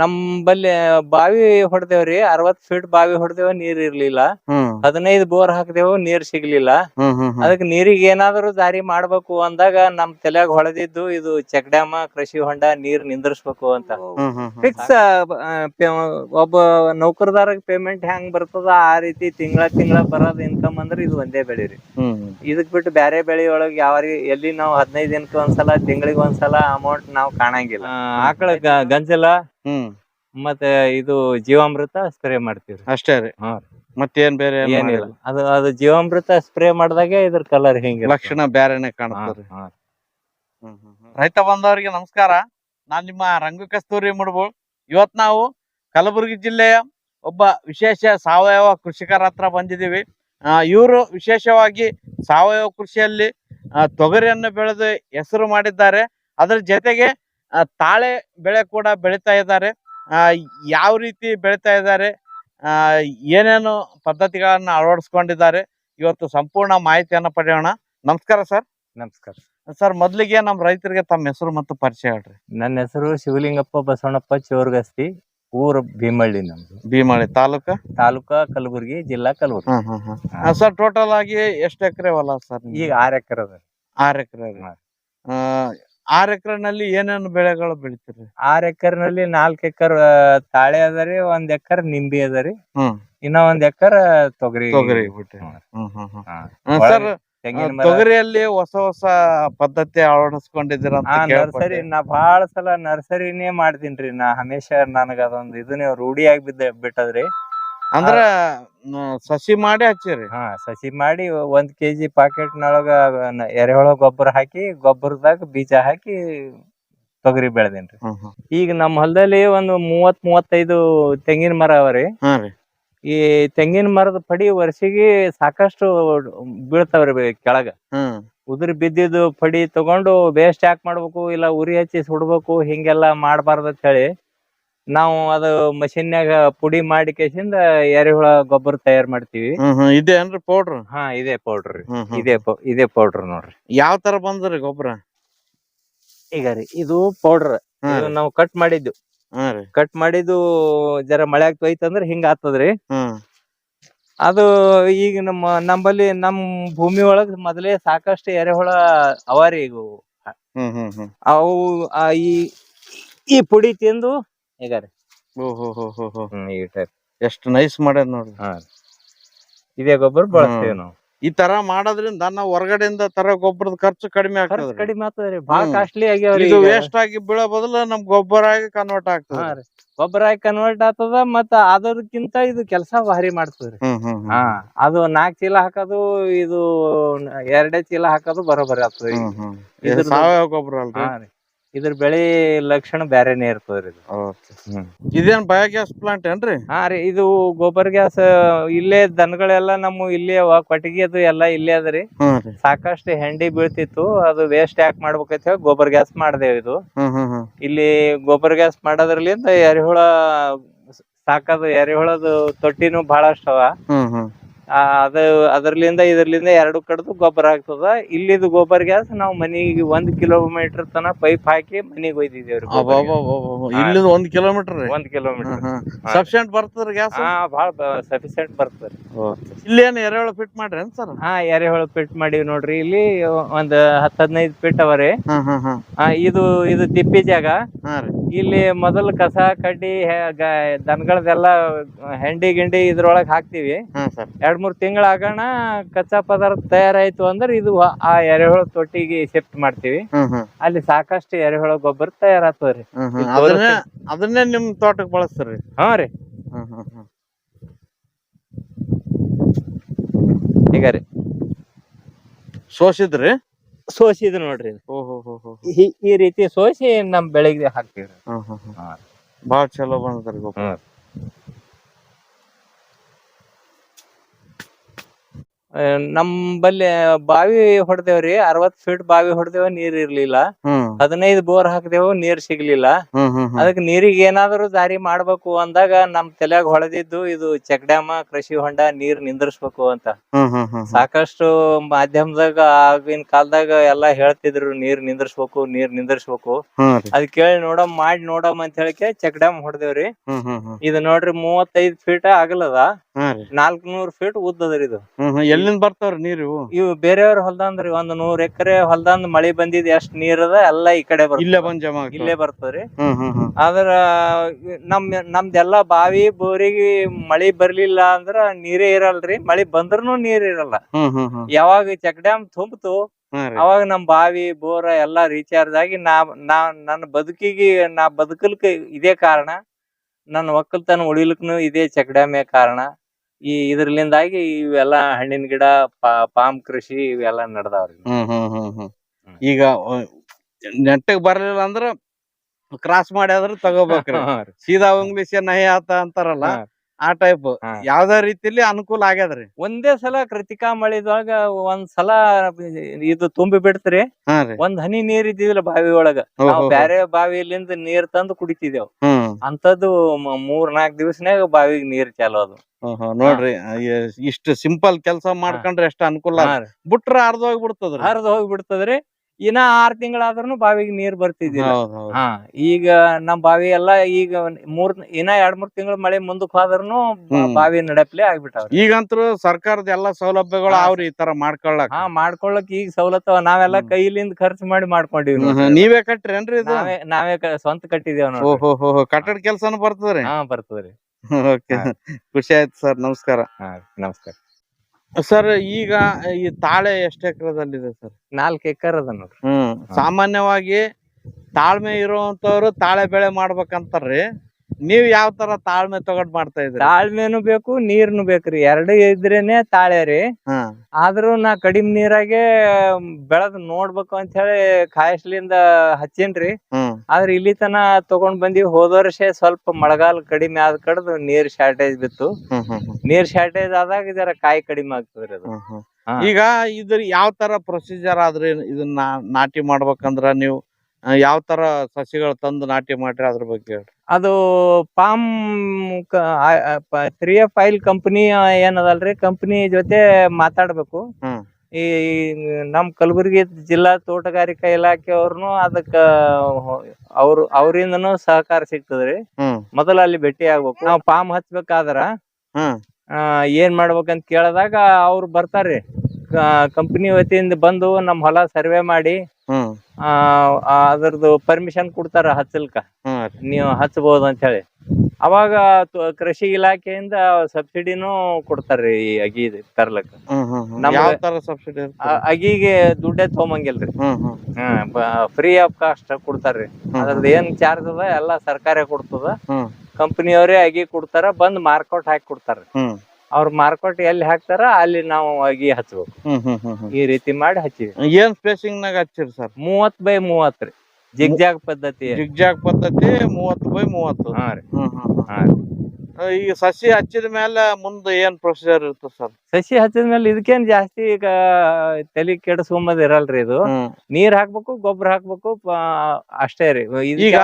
ನಮ್ಮಲ್ಲಿ ಬಾವಿ ಹೊಡೆದೇವ್ರಿ ಅರವತ್ ಫೀಟ್ ಬಾವಿ ಹೊಡೆದೇವ ನೀರ್ ಇರ್ಲಿಲ್ಲ. ಹದಿನೈದ್ ಬೋರ್ ಹಾಕಿದೆವು ನೀರ್ ಸಿಗ್ಲಿಲ್ಲ. ಅದಕ್ಕೆ ನೀರಿಗೆ ಏನಾದ್ರು ದಾರಿ ಮಾಡ್ಬೇಕು ಅಂದಾಗ ನಮ್ ತಲ್ಯಾಗ ಹೊಳೆದಿದ್ದು ಇದು ಚೆಕ್ ಡ್ಯಾಮ್ ಕೃಷಿ ಹೊಂಡ ನೀರ್ ನಿಂದ್ರಿಸ್ಬೇಕು ಅಂತ. ಫಿಕ್ಸ್ ಒಬ್ಬ ನೌಕರದಾರ ಪೇಮೆಂಟ್ ಹೆಂಗ್ ಬರ್ತದ ಆ ರೀತಿ ತಿಂಗಳ ತಿಂಗಳ ಬರೋದ್ ಇನ್ಕಮ್ ಅಂದ್ರೆ ಇದು ಒಂದೇ ಬೆಳೆ ರೀ. ಇದಕ್ ಬಿಟ್ಟು ಬ್ಯಾರೆ ಬೆಳಿ ಒಳಗ್ ಯಾವ ಎಲ್ಲಿ ನಾವು ಹದಿನೈದು ದಿನಕ್ಕೆ ಒಂದ್ಸಲ ತಿಂಗಳಿಗೆ ಒಂದ್ಸಲ ಅಮೌಂಟ್ ನಾವು ಕಾಣಂಗಿಲ್ಲ ಆಕಳ ಗಂಜಲ ಹ್ಮ್. ಮತ್ತೆ ಇದು ಜೀವಾಮೃತ ಸ್ಪ್ರೇ ಮಾಡ್ತೀವಿ ಅಷ್ಟೇ ರೀ. ಹಾ. ಮತ್ತೇನ್ ಬೇರೆ ಏನ್ ಏನಿಲ್ಲ. ಮಾಡಿಲ್ಲ? ಅದು ಅದು ಜೀವಾಮೃತ ಸ್ಪ್ರೇ ಮಾಡಿದಾಗೆ ಇದ್ರ ಕಲರ್ ಹಿಂಗ ಲಕ್ಷಣ ಬೇರೆನೆ ಕಾಣುತ್ತೆ ರೈತ ಬಂದವರಿಗೆ ನಮಸ್ಕಾರ. ನಾನ್ ನಿಮ್ಮ ರಂಗ ಕಸ್ತೂರಿ ಮುಡ್ಬೋಳ್ ಇವತ್ ನಾವು ಕಲಬುರಗಿ ಜಿಲ್ಲೆಯ ಒಬ್ಬ ವಿಶೇಷ ಸಾವಯವ ಕೃಷಿಕರ ಹತ್ರ ಬಂದಿದ್ದೀವಿ. ಇವರು ವಿಶೇಷವಾಗಿ ಸಾವಯವ ಕೃಷಿಯಲ್ಲಿ ಆ, ತೊಗರಿಯನ್ನು ಬೆಳೆದು ಹೆಸರು ಮಾಡಿದ್ದಾರೆ. ಅದರ ಜೊತೆಗೆ ತಾಳೆ ಬೆಳೆ ಕೂಡ ಬೆಳೀತಾ ಇದ್ದಾರೆ. ಆ, ಯಾವ ರೀತಿ ಬೆಳೀತಾ ಇದ್ದಾರೆ ಆ, ಏನೇನು ಪದ್ಧತಿಗಳನ್ನ ಅಳವಡಿಸ್ಕೊಂಡಿದ್ದಾರೆ ಇವತ್ತು ಸಂಪೂರ್ಣ ಮಾಹಿತಿಯನ್ನ ಪಡೆಯೋಣ. ನಮಸ್ಕಾರ ಸರ್. ನಮಸ್ಕಾರ. ಸರ್ ಮೊದಲಿಗೆ ನಮ್ಮ ರೈತರಿಗೆ ತಮ್ಮ ಹೆಸರು ಮತ್ತು ಪರಿಚಯ ಹೇಳ್ರಿ. ನನ್ನ ಹೆಸರು ಶಿವಲಿಂಗಪ್ಪ ಬಸವಣ್ಣಪ್ಪ ಚೋರ್ಗಸ್ತಿ ಊರು ಭೀಮಳ್ಳಿ ನಮ್ದು. ಭೀಮಳ್ಳಿ ತಾಲೂಕಾ? ತಾಲೂಕಾ ಕಲಬುರಗಿ ಜಿಲ್ಲಾ ಕಲಬುರಗಿ. ಸರ್ ಟೋಟಲ್ ಆಗಿ ಎಷ್ಟು ಎಕರೆ ಹೊಲ ಸರ್ ಈಗ ಆರ್ ಎಕರೆ ಅದ. R acre. ಆರ್ ಎಕರೆನಲ್ಲಿ ಏನೇನು ಬೆಳೆಗಳು ಬೆಳಿತೀರಿ ಆರ್ ಎಕರ್ನಲ್ಲಿ ನಾಲ್ಕ್ ಎಕರ್ ತಾಳೆ ಅದರಿ ಒಂದ್ ಎಕರ್ ನಿಂಬಿ ಅದರಿ ಹ್ಮ್ ಇನ್ನ ಒಂದ್ ಎಕರ್ ತೊಗರಿ ತೊಗರಿ ಬಿಟ್ರಿ ಹ್ಮ್. ಹ್ಮ್ ಹ್ಮ್ ಹಾ. ಸರ್ ತೆಂಗಿನ ಮರ ತೊಗರಿಯಲ್ಲಿ ಹೊಸ ಹೊಸ ಪದ್ಧತಿ ಅಳವಡಿಸ್ಕೊಂಡಿದ್ದೀರ ಅಂತ ನರ್ಸರಿ ಕೇಳ್ಪಟ್ಟೆ. ನಾ ಬಾಳ ಸಲ ನರ್ಸರಿನೇ ಮಾಡ್ತೀನ್ರಿ ನಾ ಹಮೇಶ ನನಗ ಅದೊಂದ್ ಇದನ್ನೇ ರೂಢಿಯಾಗಿ ಬಿದ್ದ ಬಿಟ್ಟದ್ರಿ ಅಂದ್ರ ಸಸಿ ಮಾಡಿ ಹಚ್ಚಿರಿ. ಹಾ ಸಸಿ ಮಾಡಿ ಒಂದ್ ಕೆಜಿ ಪಾಕೆಟ್ ನೊಳಗ ಎರೆಹುಳ ಗೊಬ್ಬರ ಹಾಕಿ ಗೊಬ್ಬರದಾಗ ಬೀಜ ಹಾಕಿ ತೊಗರಿ ಬೆಳೆದೇನ್ರಿ. ಈಗ ನಮ್ಮ ಹೊಲದಲ್ಲಿ ಒಂದು ಮೂವತ್ ಮೂವತ್ತೈದು ತೆಂಗಿನ ಮರ ಅವರಿ. ಈ ತೆಂಗಿನ ಮರದ ಪಡಿ ವರ್ಷಿಗೆ ಸಾಕಷ್ಟು ಬೀಳ್ತಾವ್ರಿ ಕೆಳಗ. ಉದುರಿ ಬಿದ್ದಿದ್ದು ಪಡಿ ತಗೊಂಡು ವೇಸ್ಟ್ ಯಾಕೆ ಮಾಡ್ಬೇಕು ಇಲ್ಲ ಉರಿ ಹಚ್ಚಿ ಸುಡ್ಬೇಕು ಹಿಂಗೆಲ್ಲಾ ಮಾಡಬಾರ್ದು ಅಂತ ಹೇಳಿ ನಾವು ಅದು ಮಷಿನ್ಯಾಗ ಪುಡಿ ಮಾಡಿ ಕೇಸಿಂದ ಎರೆಹುಳ ಗೊಬ್ಬರ ತಯಾರ್ ಮಾಡ್ತೀವಿ. ಹ್ಮ್ ಹ್ಮ್. ಇದೆ ಏನ್ರಿ ಪೌಡ್ರ್ ಹಾ ಇದೇ ಪೌಡ್ರ್ ಹ್ಮ್ ಹ್ಮ್ ಇದೇ ಪೌ- ಇದೇ ಪೌಡ್ರ್ ನೋಡ್ರಿ. ಯಾವ ತರ ಬಂದ್ರಿ ಗೊಬ್ಬರ? ಈಗ ರೀ ಇದು ಪೌಡ್ರ್ ಹಾ ಇದು ರೀ. ನಾವು ಕಟ್ ಮಾಡಿದ್ದು. ಹಾ ರೀ. ಕಟ್ ಮಾಡಿದ್ದು ಜರ ಮಳೆ ತೊಯ್ತಂದ್ರ ಹಿಂಗ ಆತದ್ರಿ ಹ್ಮ್. ಅದು ಈಗ ನಮ್ಮ ನಂಬಲ್ಲಿ ನಮ್ ಭೂಮಿ ಒಳಗ ಮೊದಲೇ ಸಾಕಷ್ಟು ಎರೆಹುಳ ಅವಾರಿ ಈಗ ಅವು. ಹ್ಮ್ ಹ್ಮ್ ಹ್ಮ್. ಅವು ಆ ಈ ಈ ಪುಡಿ ತಿಂದು ಈಗ ರೀ. ಓ ಹೋ ಹೋ ಹೋ ಹ್ಮ್ ಈ ಟೈಪ್ ಎಷ್ಟು ನೈಸ್ ಮಾಡ್ಯಾರ ನೋಡ್ರಿ. ಹಾ ಇದೇ ಗೊಬ್ಬರ ಬಳಸ್ತೀವಿ ನಾವು. ಈ ತರ ಮಾಡೋದ್ರಿಂದ ನಾವು ಹೊರಗಡೆಯಿಂದ ತರ ಗೊಬ್ಬರದ ಖರ್ಚು ಕಡಿಮೆ ಖರ್ಚು ಆಗ್ತದೆ ಕಡಿಮೆ ಆಗ್ತದ್ರಿ ಬಾಳ ಹ್ಮ್. ಕಾಸ್ಟ್ಲಿ ಆಗ್ಯಾವ್ರಿ ಇದು ಈಗ. ವೇಸ್ಟ್ ಆಗಿ ಬೀಳೋ ಬದಲು ನಮ್ ಗೊಬ್ಬರ ಆಗಿ ಕನ್ವರ್ಟ್ ಆಗ್ತದೆ ಹಾ ರೀ. ಗೊಬ್ಬರ ಆಗಿ ಕನ್ವರ್ಟ್ ಆಗ್ತದ ಮತ್ತ ಅದಕ್ಕಿಂತ ಇದು ಕೆಲಸ ಭಾರಿ ಮಾಡ್ತದ್ರಿ ಹ್ಮ್ ಹ್ಮ್ ಹಾ ಅದು ನಾಲ್ಕ್ ಚೀಲ ಹಾಕೋದು ಇದು ಎರಡೇ ಚೀಲ ಹಾಕೋದು ಬರೋಬರಿ ಆಗ್ತದೆ ಹ್ಮ್ ಹ್ಮ್. ಇದು ಇದ್ರದ್ದು- ಸಾವಯವ ಗೊಬ್ಬರ ಅಲ್ರಿ. ಹಾ ರೀ. ಇದ್ರ ಬೆಳೆ ಲಕ್ಷಣ ಬ್ಯಾರೆನೇ ಇರ್ತದ್ರಿ ಇದು. Okay hmm. ಇದೇನ್ ಬಯೋಗ್ಯಾಸ್ ಪ್ಲಾಂಟ್ ಏನ್ರಿ? ಹಾ ರೀ ಇದು ಗೋಬರ್ ಗ್ಯಾಸ್ ಇಲ್ಲೇ ದನಗಳೆಲ್ಲ ನಮ್ಮ ಇಲ್ಲೇ ಅವ ಕೊಟ್ಟಿಗೆ ಅದು ಎಲ್ಲಾ ಇಲ್ಲೇ ಅದರಿ ಹ್ಮ್ ರೀ. ಸಾಕಷ್ಟು ಹೆಂಡಿ ಬೀಳ್ತಿತ್ತು ಅದು ವೇಸ್ಟ್ ಯಾಕೆ ಮಾಡ್ಬೇಕಂತ ಹೇಳಿ ಗೋಬರ್ ಗ್ಯಾಸ್ ಮಾಡ್ದೇವ್ ಇದು. ಹ್ಮ್ ಹ್ಮ್ ಹ್ಮ್. ಇಲ್ಲಿ ಗೋಬರ್ ಗ್ಯಾಸ್ ಮಾಡೋದ್ರಲಿಂದ ಎರೆಹುಳ ಸಾಕದು ಎರೆಹುಳದು ತೊಟ್ಟಿನೂ ಬಹಳಷ್ಟು ಅವ. ಹ್ಮ್ ಹ್ಮ್. ಆ, ಅದು ಅದರ್ಲಿಂದ ಇದರ್ಲಿಂದ ಎರಡು ಕಡೆದು ಗೊಬ್ಬರ ಆಗ್ತದ. ಇಲ್ಲಿದು ಗೊಬ್ಬರ ಗ್ಯಾಸ್ ನಾವು ಮನಿಗೆ ಒಂದ್ ಕಿಲೋಮೀಟರ್ ತನ ಪೈಪ್ ಹಾಕಿ ಮನಿಗೆ ಒಯ್ದಿದ್ದೇವ್ರಿ. ಇಲ್ಲಿಂದ ಒಂದ್ ಕಿಲೋಮೀಟರ್ ಒಂದ್ ಕಿಲೋಮೀಟರ್ ಸಫಿಶಿಯಂಟ್ ಬರ್ತದ್ರಿ ಗ್ಯಾಸ್? ಹಾ ಭಾಳ ಸಫಿಶಿಯಂಟ್ ಬರ್ತದ್ರಿ. ಇಲ್ಲಿ ಏನ್ ಎರೆಹುಳ ಫಿಟ್ ಮಾಡ್ರಿ ಸರ್? ಹಾ ಎರೆಹುಳ ಫಿಟ್ ಮಾಡಿವಿ ನೋಡ್ರಿ. ಇಲ್ಲಿ ಒಂದ್ ಹತ್ತ್ ಹದಿನೈದು ಪಿಟ್ ಅವರಿ ಇದು ಇದು ತಿಪ್ಪಿ ಜಾಗ. ಹಾ ರೀ. ಇಲ್ಲಿ ಮೊದಲು ಕಸ ಕಡ್ಡಿ ಹೆ- ಗ- ದನಗಳದೆಲ್ಲ ಹೆಂಡಿ ಗಿಂಡಿ ಇದ್ರೊಳಗೆ ಹಾಕ್ತಿವಿ. ಹಾ ಸರ್. ಎರಡ್ ಮೂರ್ ತಿಂಗಳ ಆಗೋಣ ಕಚ್ಚಾ ಪದಾರ್ಥ ತಯಾರಾಯ್ತು ಅಂದ್ರೆ ಇದು ಆ- ಆ ಎರೆಹುಳ ತೊಟ್ಟಿಗೆ ಶಿಫ್ಟ್ ಮಾಡ್ತೀವಿ. ಹ್ಮ್ ಹ್ಮ್. ಅಲ್ಲಿ ಸಾಕಷ್ಟು ಎರೆಹುಳ ಗೊಬ್ಬರ ತಯಾರಾಗ್ತದ್ರಿ ಹ್ಮ್ ಅದನ್ನೇ ಅದನ್ನೇ ನಿಮ್ ತೋಟಕ್ಕೆ ಬಳಸ್ತೀರಿ? ಹಾ ರೀ. ಹ್ಮ್ ಹ್ಮ್ ಹ್ಮ್. ಈಗ ರೀ. ಸೋಸಿದ್ರಿ ಸೋಸಿದ್ ನೋಡ್ರಿ ಇದು. ಓಹೋ ಹೋ ಹೋ ಈ- ಈ ರೀತಿ ಸೋಸಿ ನಮ್ ಬೆಳೆಗೆ ಹಾಕ್ತೀವಿ ಹಾ. ಬಾಳ ಚಲೋ ಬಂದದ್ರಿ ಗೊಬ್ಬರ ಹ್ಮ್. ಆ, ನಮ್ಮಲ್ಲಿ ಬಾವಿ ಹೊಡೆದೇವ್ರಿ ಅರವತ್ ಫೀಟ್ ಬಾವಿ ಹೊಡೆದೇವ ನೀರ್ ಇರ್ಲಿಲ್ಲ ಹ್ಮ್ ಹದಿನೈದು ಬೋರ್ ಹಾಕಿದೆವು ನೀರ್ ಸಿಗ್ಲಿಲ್ಲ. ಅದಕ್ಕೆ ನೀರಿಗೆ ಏನಾದ್ರು ದಾರಿ ಮಾಡ್ಬೇಕು ಅಂದಾಗ ನಮ್ ತಲೆಯಾಗ ಹೊಳೆದಿದ್ದು ಇದು ಚೆಕ್ ಡ್ಯಾಮ್ ಕೃಷಿ ಹೊಂಡ ನೀರ್ ನಿಂದ್ರಿಸ್ಬೇಕು ಅಂತ. ಸಾಕಷ್ಟು ಮಾಧ್ಯಮದಾಗ ಆಗಿನ ಕಾಲದಾಗ ಎಲ್ಲಾ ಹೇಳ್ತಿದ್ರು ನೀರ್ ನಿಂದ್ರಿಸ್ಬೇಕು ನೀರ್ ನಿಂದ್ರಿಸ್ಬೇಕು. ಅದ್ ಕೇಳಿ ನೋಡಮ್ ಮಾಡಿ ನೋಡಮ್ ಅಂತ ಹೇಳಿಕೆ ಚೆಕ್ ಡ್ಯಾಮ್ ಹೊಡೆದೇವ್ರಿ. ಇದು ನೋಡ್ರಿ ಮೂವತ್ತೈದ್ ಫೀಟ್ ಆಗಲದ. ನಾಲ್ಕ್ ನೂರ್ ಫೀಟ್ ಉದ್ದದ್ರಿ ಇದು. ಎಲ್ಲಿಂದ ಬರ್ತಾವ್ರಿ ನೀರು ಇವು? ಇವು ಬೇರೆಯವ್ರ ಹೊಲ್ದಂದ್ರಿ ಒಂದ್ ನೂರ್ ಎಕರೆ ಹೊಲ್ದಂದ್ ಮಳಿ ಬಂದಿದ್ ಎಷ್ಟ್ ನೀರ್ ಅದ ಎಲ್ಲಾ ಈ ಕಡೆ ಬರ್ತದ. ಇಲ್ಲೇ ಬಂದ್ ಜಮಾ ಇಲ್ಲೇ ಬರ್ತದ್ರಿ ಹ್ಮ್ ಹ್ಮ್ ಹ್ಮ್. ಆದ್ರ ನಮ್ ನಮ್ದೆಲ್ಲಾ ಬಾವಿ ಬೋರಿಗೆ ಮಳಿ ಬರ್ಲಿಲ್ಲ ಅಂದ್ರ ನೀರೇ ಇರಲ್ರಿ. ಮಳಿ ಬಂದ್ರನು ನೀರ್ ಇರಲ್ಲ. ಹ್ಮ್ ಹ್ಮ್ ಹ್ಮ್. ಯಾವಾಗ ಚೆಕ್ ಡ್ಯಾಮ್ ತುಂಬ್ತು ಹಾ ರೀ. ಅವಾಗ ನಮ್ ಬಾವಿ ಬೋರ್ ಎಲ್ಲಾ ರೀಚಾರ್ಜ್ ಆಗಿ ನಾ ನಾ ನನ್ನ ಬದುಕಿಗೆ ನಾ ಬದುಕಲ್ಕ ಇದೇ ಕಾರಣ ನನ್ನ ಒಕ್ಕಲ್ತನ ಉಳಿಲಿಕ್ನು ಇದೇ ಚೆಕ್ ಡ್ಯಾಮೇ ಕಾರಣ. ಈ ಇದ್ರಲಿಂದಾಗಿ ಇವೆಲ್ಲಾ ಹಣ್ಣಿನ ಗಿಡ ಪಾ- ಪಾಮ್ ಕೃಷಿ ಇವೆಲ್ಲಾ ನಡ್ದಾವ್ರಿ. ಹ್ಮ್ ಹ್ಮ್ ಹ್ಮ್ ಹ್ಮ್. ಹ್ಮ್. ಈಗ ನೆಟ್ಟಗ್ ಬರ್ಲಿಲ್ಲ ಅಂದ್ರ ಕ್ರಾಸ್ ಮಾಡಿ ಆದ್ರ ತಗೋಬೇಕ್ರಿ. ಸೀದಾ ಇಂಗ್ಲಿಷ್ ನಹಿ ಆತ ಅಂತಾರಲ್ಲ ಆ ಟೈಪ್. ಯಾವ್ದೇ ರೀತಿಲಿ ಅನುಕೂಲ ಆಗ್ಯದ್ರಿ. ಒಂದೇ ಸಲ ಕೃತಿಕಾ ಮಳಿದೊಳಗ ಒಂದ್ ಸಲ ಇದು ತುಂಬಿ ಬಿಡ್ತ್ರಿ. ಒಂದ್ ಹನಿ ನೀರ್ ಇದ್ದಿದಿಲ್ಲ ಬಾವಿ ಒಳಗ. ನಾವ್. ಬ್ಯಾರೆ ಬಾವಿಲಿಂದ ನೀರ್ ತಂದು ಕುಡಿತಿದೇವ್. ಅಂತದ್ದು ಮೂರ್ ನಾಲ್ಕ್ ದಿವಸನಾಗ ಬಾವಿಗ್ ನೀರ್ ಚಾಲು ಅದು. ನೋಡ್ರಿ ಇಷ್ಟು ಸಿಂಪಲ್ ಕೆಲಸ ಮಾಡ್ಕೊಂಡ್ರೆ ಎಷ್ಟ್ ಅನುಕೂಲ. ಬಿಟ್ರ ಅರ್ಧ ಹೋಗ್ಬಿಡ್ತದ್ರಿ. ಅರ್ಧ ಹೋಗಿ ಬಿಡ್ತದ್ರಿ ಇನ್ನ ಆರ್ ತಿಂಗಳಾದ್ರೂ ಬಾವಿಗೆ ನೀರ್ ಬರ್ತಿದ್ದಿಲ್ಲ. ಹಾ ಈಗ ನಮ್ ಬಾವಿ ಎಲ್ಲಾ ಈಗ ಮೂರ್ ಇನ್ನ ಎರಡ್ ಮೂರ್ ತಿಂಗಳ ಮಳೆ ಮುಂದಕ್ ಹೋದ್ರುನು. ಬಾವಿ ನಡಪ್ಲೆ ಆಗ್ಬಿಟ್ಟ ಈಗಂತೂ ಸರ್ಕಾರದ ಎಲ್ಲಾ ಸೌಲಭ್ಯಗಳು ಅವ್ರಿ ಈ ತರ ಮಾಡ್ಕೊಳ್ಳಾಕ ಹಾ ಮಾಡ್ಕೊಳ್ಳಕ್ ಈಗ ಸವಲತ್ತು ನಾವೆಲ್ಲಾ. ಕೈಲಿಂದ ಖರ್ಚು ಮಾಡಿ ಮಾಡ್ಕೊಂಡಿವಿ. ನೀವೇ ಇದು? ನಾವೇ ನಾವೇ ಸ್ವಂತ ಕಟ್ಟಿದೇವ್ ನೋಡ್ ಕಟ್ಟಡ ಕೆಲ್ಸಾನು ಬರ್ತದ್ರಿ? ಹಾ ಬರ್ತದ್ರಿ. ಓಕೆ ಖುಷಿ ಆಯ್ತು ಸರ್. ನಮಸ್ಕಾರ. ನಮಸ್ಕಾರ. ಸರ್ ಈಗ ಈ ತಾಳೆ ಎಷ್ಟ್ ಎಕರೆದಲ್ಲಿದೆ ಸರ್? ನಾಲ್ಕ್ ಎಕರ್ ಅದ ನೋಡ್ರಿ. ಹ್ಮ್. ಸಾಮಾನ್ಯವಾಗಿ ತಾಳ್ಮೆ ಇರುವಂತವ್ರು ತಾಳೆ ಬೆಳೆ ಮಾಡ್ಬೇಕಂತಾರ್ರಿ. ನೀವ್ ಯಾವ ತರ ತಾಳ್ಮೆ ತಗೊಂಡ್ ಮಾಡ್ತಾ ಇದ್ರಿ ತಾಳ್ಮೆನು ಬೇಕು ನೀರ್ನು ಬೇಕ್ರಿ ಎರಡು ಇದ್ರೇನೆ ತಾಳೆ ರೀ. ಆದ್ರೂ ನಾ ಕಡಿಮೆ ನೀರಾಗೆ ಬೆಳದ್ ನೋಡ್ಬೇಕು ಅಂತ ಹೇಳಿ ಕಾಯಸ್ಲಿಂದ ಹಚ್ಚೇನ್ರಿ ಆದ್ರ ಇಲ್ಲಿ ತನ ತಗೊಂಡ್ ಬಂದಿವಿ ಹೋದ ವರ್ಷ ಸ್ವಲ್ಪ ಮಳೆಗಾಲ ಕಡಿಮೆ ಆದ ಕಡ್ದು ನೀರ್ ಶಾರ್ಟೇಜ್ ಬಿತ್ತು. ನೀರ್ ಶಾರ್ಟೇಜ್ ಆದಾಗ ಇದರ ಕಾಯಿ ಕಡಿಮೆ ಆಗ್ತದ್ರಿ ಅದು. ಈಗ ಇದ್ರ ಯಾವ ತರ ಪ್ರೊಸೀಜರ್ ಆದ್ರಿ ಇದನ್ನ ನಾಟಿ ಮಾಡ್ಬೇಕಂದ್ರ ನೀವು? ಯಾವ ತರ ಸಸಿಗಳು ತಂದು ನಾಟಿ ಮಾಡ್ರಿ ಅದ್ರ ಬಗ್ಗೆ ಹೇಳ್ರಿ. ಅದು palm three F file company ಏನದಲ್ರಿ? Company ಜೊತೆ ಮಾತಾಡ್ಬೇಕು. ಹ್ಮ್. ಈ ನಮ್ ಕಲಬುರಗಿ ಜಿಲ್ಲಾ ತೋಟಗಾರಿಕಾ ಇಲಾಖೆ ಅವ್ರನು ಅದಕ್ಕ ಅವ್ರು ಅವರಿಂದನು ಸಹಕಾರ ಸಿಗ್ತದ್ರಿ. ಹ್ಮ್ ಮೊದಲ ಅಲ್ಲಿ ಭೇಟಿ ಆಗ್ಬೇಕು. ನಾವ್ ಪಾಮ್ ಹಚ್ಬೇಕಾದ್ರ ಹ್ಮ್ ಆ, ಏನ್ ಮಾಡ್ಬೇಕಂತ ಕೇಳಿದಾಗ ಅವ್ರು ಬರ್ತಾರ್ರಿ. ಕಂಪನಿ ವತಿಯಿಂದ ಬಂದು ನಮ್ ಹೊಲ ಸರ್ವೆ ಮಾಡಿ ಆ ಅದ್ರದ್ದು ಪರ್ಮಿಷನ್ ಕೊಡ್ತಾರ ಹಚ್ಚಲ್ಕ ನೀವ್ ಹಚ್ಚಬಹುದ ಅಂತ ಹೇಳಿ. ಅವಾಗ ತ- ಕೃಷಿ ಇಲಾಖೆಯಿಂದ ಸಬ್ಸಿಡಿನೂ ಕೊಡ್ತಾರ್ರಿ ಈ ಅಗಿ ತರ್ಲಕ್ಕ. ನಮ್ಗೆ- ಯಾವ ತರ ಸಬ್ಸಿಡಿ ಆ ಅಗಿಗೆ ದುಡ್ಡೇ ತಗೊಂಬಂಗಿಲ್ರಿ. ಫ್ರೀ ಆಫ್ ಕಾಸ್ಟ್ ಕೊಡ್ತಾರ್ರಿ. ಅದ್ರದ್ ಅದ್ರದ್ದು ಏನ್ ಚಾರ್ಜ್ ಅದ ಎಲ್ಲಾ ಸರ್ಕಾರ ಕೊಡ್ತದ. ಕಂಪನಿಯವರೇ ಅಗಿ ಕೊಡ್ತಾರ ಬಂದ್ ಮಾರ್ಕೌಟ್ ಹಾಕಿ ಕೊಡ್ತಾರ ಹ್ಮ್. ಅವ್ರ ಮಾರ್ಕೋಟ್ ಎಲ್ಲಿ ಹಾಕ್ತಾರ ಅಲ್ಲಿ ನಾವು ಅಗಿ ಹಚ್ಚಬೇಕು ಹ್ಮ್ ಹ್ಮ್ ಹ್ಮ್ ಹ್ಮ್. ಈ ರೀತಿ ಮಾಡಿ ಹಚ್ಚಿವಿ. ಏನ್ ಸ್ಪೇಸಿಂಗ್ ನಾಗ ಹಚ್ಚಿರಿ ಸರ್? ಮೂವತ್ ಬೈ ಮೂವತ್ ರೀ. ಜಿಗ್ಜಾಗ್ ಪದ್ಧತಿ ಜಿಗ್ಜಾಗ್ ಪದ್ಧತಿ ಮೂವತ್ತು ಬೈ ಮೂವತ್ತು. ಹಾ ರೀ. ಹ್ಮ್ ಹ್ಮ್ ಹ್ಮ್. ಹಾ ಈಗ ಸಸಿ ಹಚ್ಚಿದ ಮೇಲೆ ಮುಂದೆ ಏನ್ ಪ್ರೊಸೀಜರ್ ಇರ್ತದೆ ಸರ್? ಸಸಿ ಹಚ್ಚಿದ್ಮೇಲೆ ಇದಕ್ಕೇನ್ ಜಾಸ್ತಿ ಈಗ ತಲೆ ಕೆಡಿಸ್ಕೊಂಬದ್ ಇರಲ್ರಿ ಇದು. ನೀರ್ ಹಾಕ್ಬೇಕು ಗೊಬ್ಬರ ಹಾಕ್ಬೇಕು ಪ- ಅಷ್ಟೇ ರೀ. ಈಗ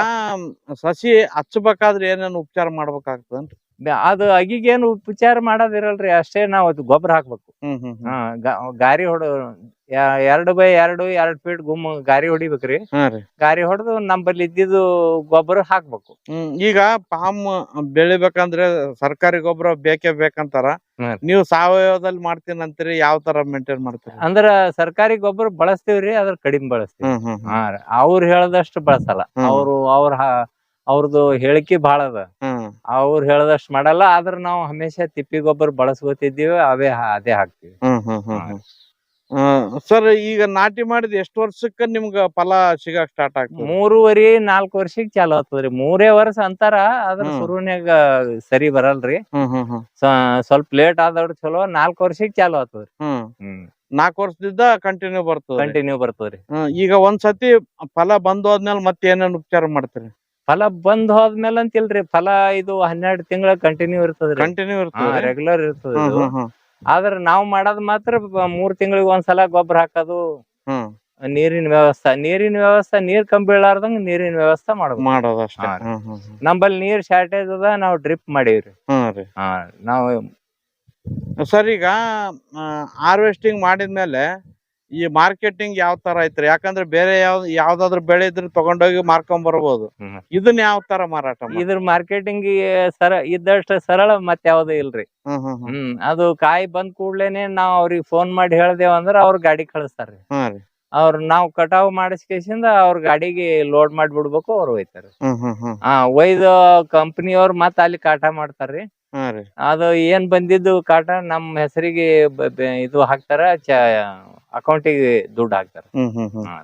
ಸಸಿ ಹಚ್ಚಬೇಕಾದ್ರೆ ಏನೇನ್ ಉಪಚಾರ ಮಾಡ್ಬೇಕಾಗ್ತದನ್ರಿ? ಅದು ಅಗಿಗೇನು ಉಪಚಾರ ಮಾಡೋದಿರಲ್ರಿ ಅಷ್ಟೇ ನಾವು ಅದು ಗೊಬ್ಬರ ಹಾಕ್ಬೇಕು. ಹಾ ಗಾ- ಗಾರಿ ಹೊಡ ಎರಡು ಬೈ ಎರಡು ಎರಡ್ ಫೀಟ್ ಗುಮ್ಮ ಗಾರಿ ಹೊಡಿಬೇಕ್ರಿ. ಗಾರಿ ಹೊಡೆದು ನಂಬಲ್ಲಿ ಇದ್ದಿದ್ದು ಗೊಬ್ಬರ ಹಾಕ್ಬೇಕು. ಹ್ಮ್ ಈಗ ಪಾಮ್ ಬೆಳಿಬೇಕಂದ್ರೆ ಸರ್ಕಾರಿ ಗೊಬ್ಬರ ಬೇಕೇ ಬೇಕಂತಾರ. ನೀವ್ ನೀವು ಸಾವಯವದಲ್ಲಿ ಮಾಡ್ತೀನಿ ಅಂತೀರಿ ಯಾವ ತರ ಮೇಂಟೈನ್ ಮಾಡ್ತೀರಿ? ಅಂದ್ರ ಸರ್ಕಾರಿ ಗೊಬ್ಬರ ಬಳಸ್ತೀವ್ರಿ ಅದ್ರ ಕಡಿಮೆ ಬಳಸ್ತೀವಿ. ಹ್ಮ್ ಹ್ಮ್ ಹಾ ರೀ ಅವ್ರು ಹೇಳದಷ್ಟು ಬಳಸಲ್ಲ. ಹ್ಮ್. ಅವ್ರು ಅವ್ರ ಹ- ಅವ್ರದ್ದು ಹೇಳಿಕೆ ಬಾಳ ಅದ. ಅವ್ರು ಹೇಳದಷ್ಟು ಮಾಡಲ್ಲ ಆದ್ರ ನಾವು ಹಮೇಶಾ ತಿಪ್ಪಿ ಗೊಬ್ಬರ ಬಳಸ್ಕೊತಿದ್ದೀವಿ ಅವೇ ಹಾ- ಅದೇ ಹಾಕ್ತಿವಿ. ಹ್ಮ್ ಹ್ಮ್ ಹ್ಮ್ ಹ್ಮ್. ಸರ್ ಈಗ ನಾಟಿ ಮಾಡಿದ ಎಷ್ಟು ವರ್ಷಕ್ಕ ನಿಮ್ಗ ಫಲ ಸಿಗಾಕ್ ಸ್ಟಾರ್ಟ್ ಆಗ್ತದೆ? ಮೂರುವರಿ ನಾಲ್ಕು ವರ್ಷಕ್ ಚಾಲು ಆಗ್ತದ್ರಿ ಮೂರೇ ವರ್ಷ ಅಂತಾರ ಅದ್ರ ಹ್ಮ್. ಶುರುನ್ಯಾಗ ಸರಿ ಬರಲ್ರಿ. ಹ್ಮ್ ಹ್ಮ್ ಹ್ಮ್. ಸ- ಸ್ವಲ್ಪ ಲೇಟ್ ಆದವ್ರು ಚಲೋ ನಾಲ್ಕು ವರ್ಷಕ್ ಚಾಲು ಆಗ್ತದ್ರಿ ಹ್ಮ್. ಹ್ಮ್. ನಾಲ್ಕು ವರ್ಷದಿಂದ ಕಂಟಿನ್ಯೂ ಬರ್ತದೆ ಕಂಟಿನ್ಯೂ ಬರ್ತದ್ರಿ ಹ್ಮ್, ಈಗ ಒಂದ್ಸತಿ ಫಲ ಬಂದು ಹೋದ್ಮೇಲೆ ಮತ್ತೆ ಏನೇನ್ ಉಪಚಾರ ಮಾಡ್ತೀರಿ? ಫಲ ಬಂದ್ ಹೋದ್ಮೇಲೆ ಅಂತಿಲ್ರಿ ಫಲ ಇದು ಹನ್ನೆರಡ್ ತಿಂಗಳ ಕಂಟಿನ್ಯೂ ಇರ್ತದ್ರಿ. ಕಂಟಿನ್ಯೂ ಇರ್ತದೆ ರೆಗ್ಯುಲರ್ ಇರ್ತದ ಹ್ಮ್ ಇದು. ಹ್ಮ್ ಹ್ಮ್. ಆದ್ರ ನಾವ್ ಮಾಡೋದ್ ಮಾತ್ರ ಬ- ಮೂರ್ ತಿಂಗಳಿಗೆ ಒಂದ್ಸಲ ಗೊಬ್ಬರ ಹಾಕೋದು. ಹ್ಮ್. ನೀರಿನ ವ್ಯವಸ್ಥೆ ನೀರಿನ ವ್ಯವಸ್ಥೆ ನೀರ್ ಕಮ್ಮಿ ಬೀಳಾರ್ದಂಗ ನೀರಿನ ವ್ಯವಸ್ಥೆ ಮಾಡ್ಬೇಕು ಮಾಡೋದು ಅಷ್ಟೇ. ಹಾ ರೀ. ಹ್ಮ್ ಹ್ಮ್ ಹ್ಮ್. ನಮ್ಮಲ್ಲಿ ನೀರ್ ಶಾರ್ಟೇಜ್ ಅದ ನಾವ್ ಡ್ರಿಪ್ ಮಾಡೀವ್ರಿ. ಹ್ಮ್ ರೀ. ಹಾ ನಾವು ಸರ್ ಈಗ ಹಾರ್ವೆಸ್ಟಿಂಗ್ ಮಾಡಿದ್ಮೇಲೆ ಈ ಮಾರ್ಕೆಟಿಂಗ್ ಯಾವ ತರ ಐತ್ರಿ? ಯಾಕಂದ್ರೆ ಬೇರೆ ಯಾವ ಯಾವ್ದಾದ್ರು ಬೆಳೆ ಇದ್ರೆ ತಗೊಂಡೋಗಿ ಮಾರ್ಕೊಂಡ್ ಬರ್ಬೋದು. ಇದನ್ನ ಯಾವ ತರ ಮಾರಾಟ ಮಾಡ್- ಇದ್ರ ಮಾರ್ಕೆಟಿಂಗ್ ಸರ ಇದ್ದಷ್ಟು ಸರಳ ಮತ್ ಯಾವ್ದು ಇಲ್ರಿ. ಹ್ಮ್ ಹ್ಮ್ ಹ್ಮ್. ಹ್ಮ್ ಅದು ಕಾಯಿ ಬಂದ್ ಕೂಡ್ಲೇನೆ ನಾವ್ ಅವ್ರಿಗೆ ಫೋನ್ ಮಾಡಿ ಹೇಳ್ದೇವ್ ಅಂದ್ರ ಅವ್ರ ಗಾಡಿ ಕಳಿಸ್ತಾರ್ರಿ ಹಾ ರೀ. ಅವ್ರ ನಾವ್ ಕಟಾವ್ ಮಾಡಿಸ್ಕೇಸಿಂದ ಅವ್ರ ಗಾಡಿಗೆ ಲೋಡ್ ಮಾಡ್ಬಿಡ್ಬೇಕು ಅವ್ರು ಒಯ್ತಾರ ಹ್ಮ್ ಹ್ಮ್ ಹ್ಮ್. ಹಾ ಒಯ್ದು ಕಂಪನಿಯವ್ರ ಮತ್ತ ಅಲ್ಲಿ ಕಾಟ ಮಾಡ್ತಾರ್ರಿ ಹಾ ರೀ. ಅದು ಏನ್ ಬಂದಿದ್ದು ಕಾಟ ನಮ್ ಹೆಸರಿಗೆ ಇದು ಹಾಕ್ತಾರ ಚ ಅಕೌಂಟಿಗೆ ದುಡ್ಡು ಹಾಕ್ತಾರ. ಹ್ಮ್ ಹ್ಮ್ ಹ್ಮ್. ಹಾ.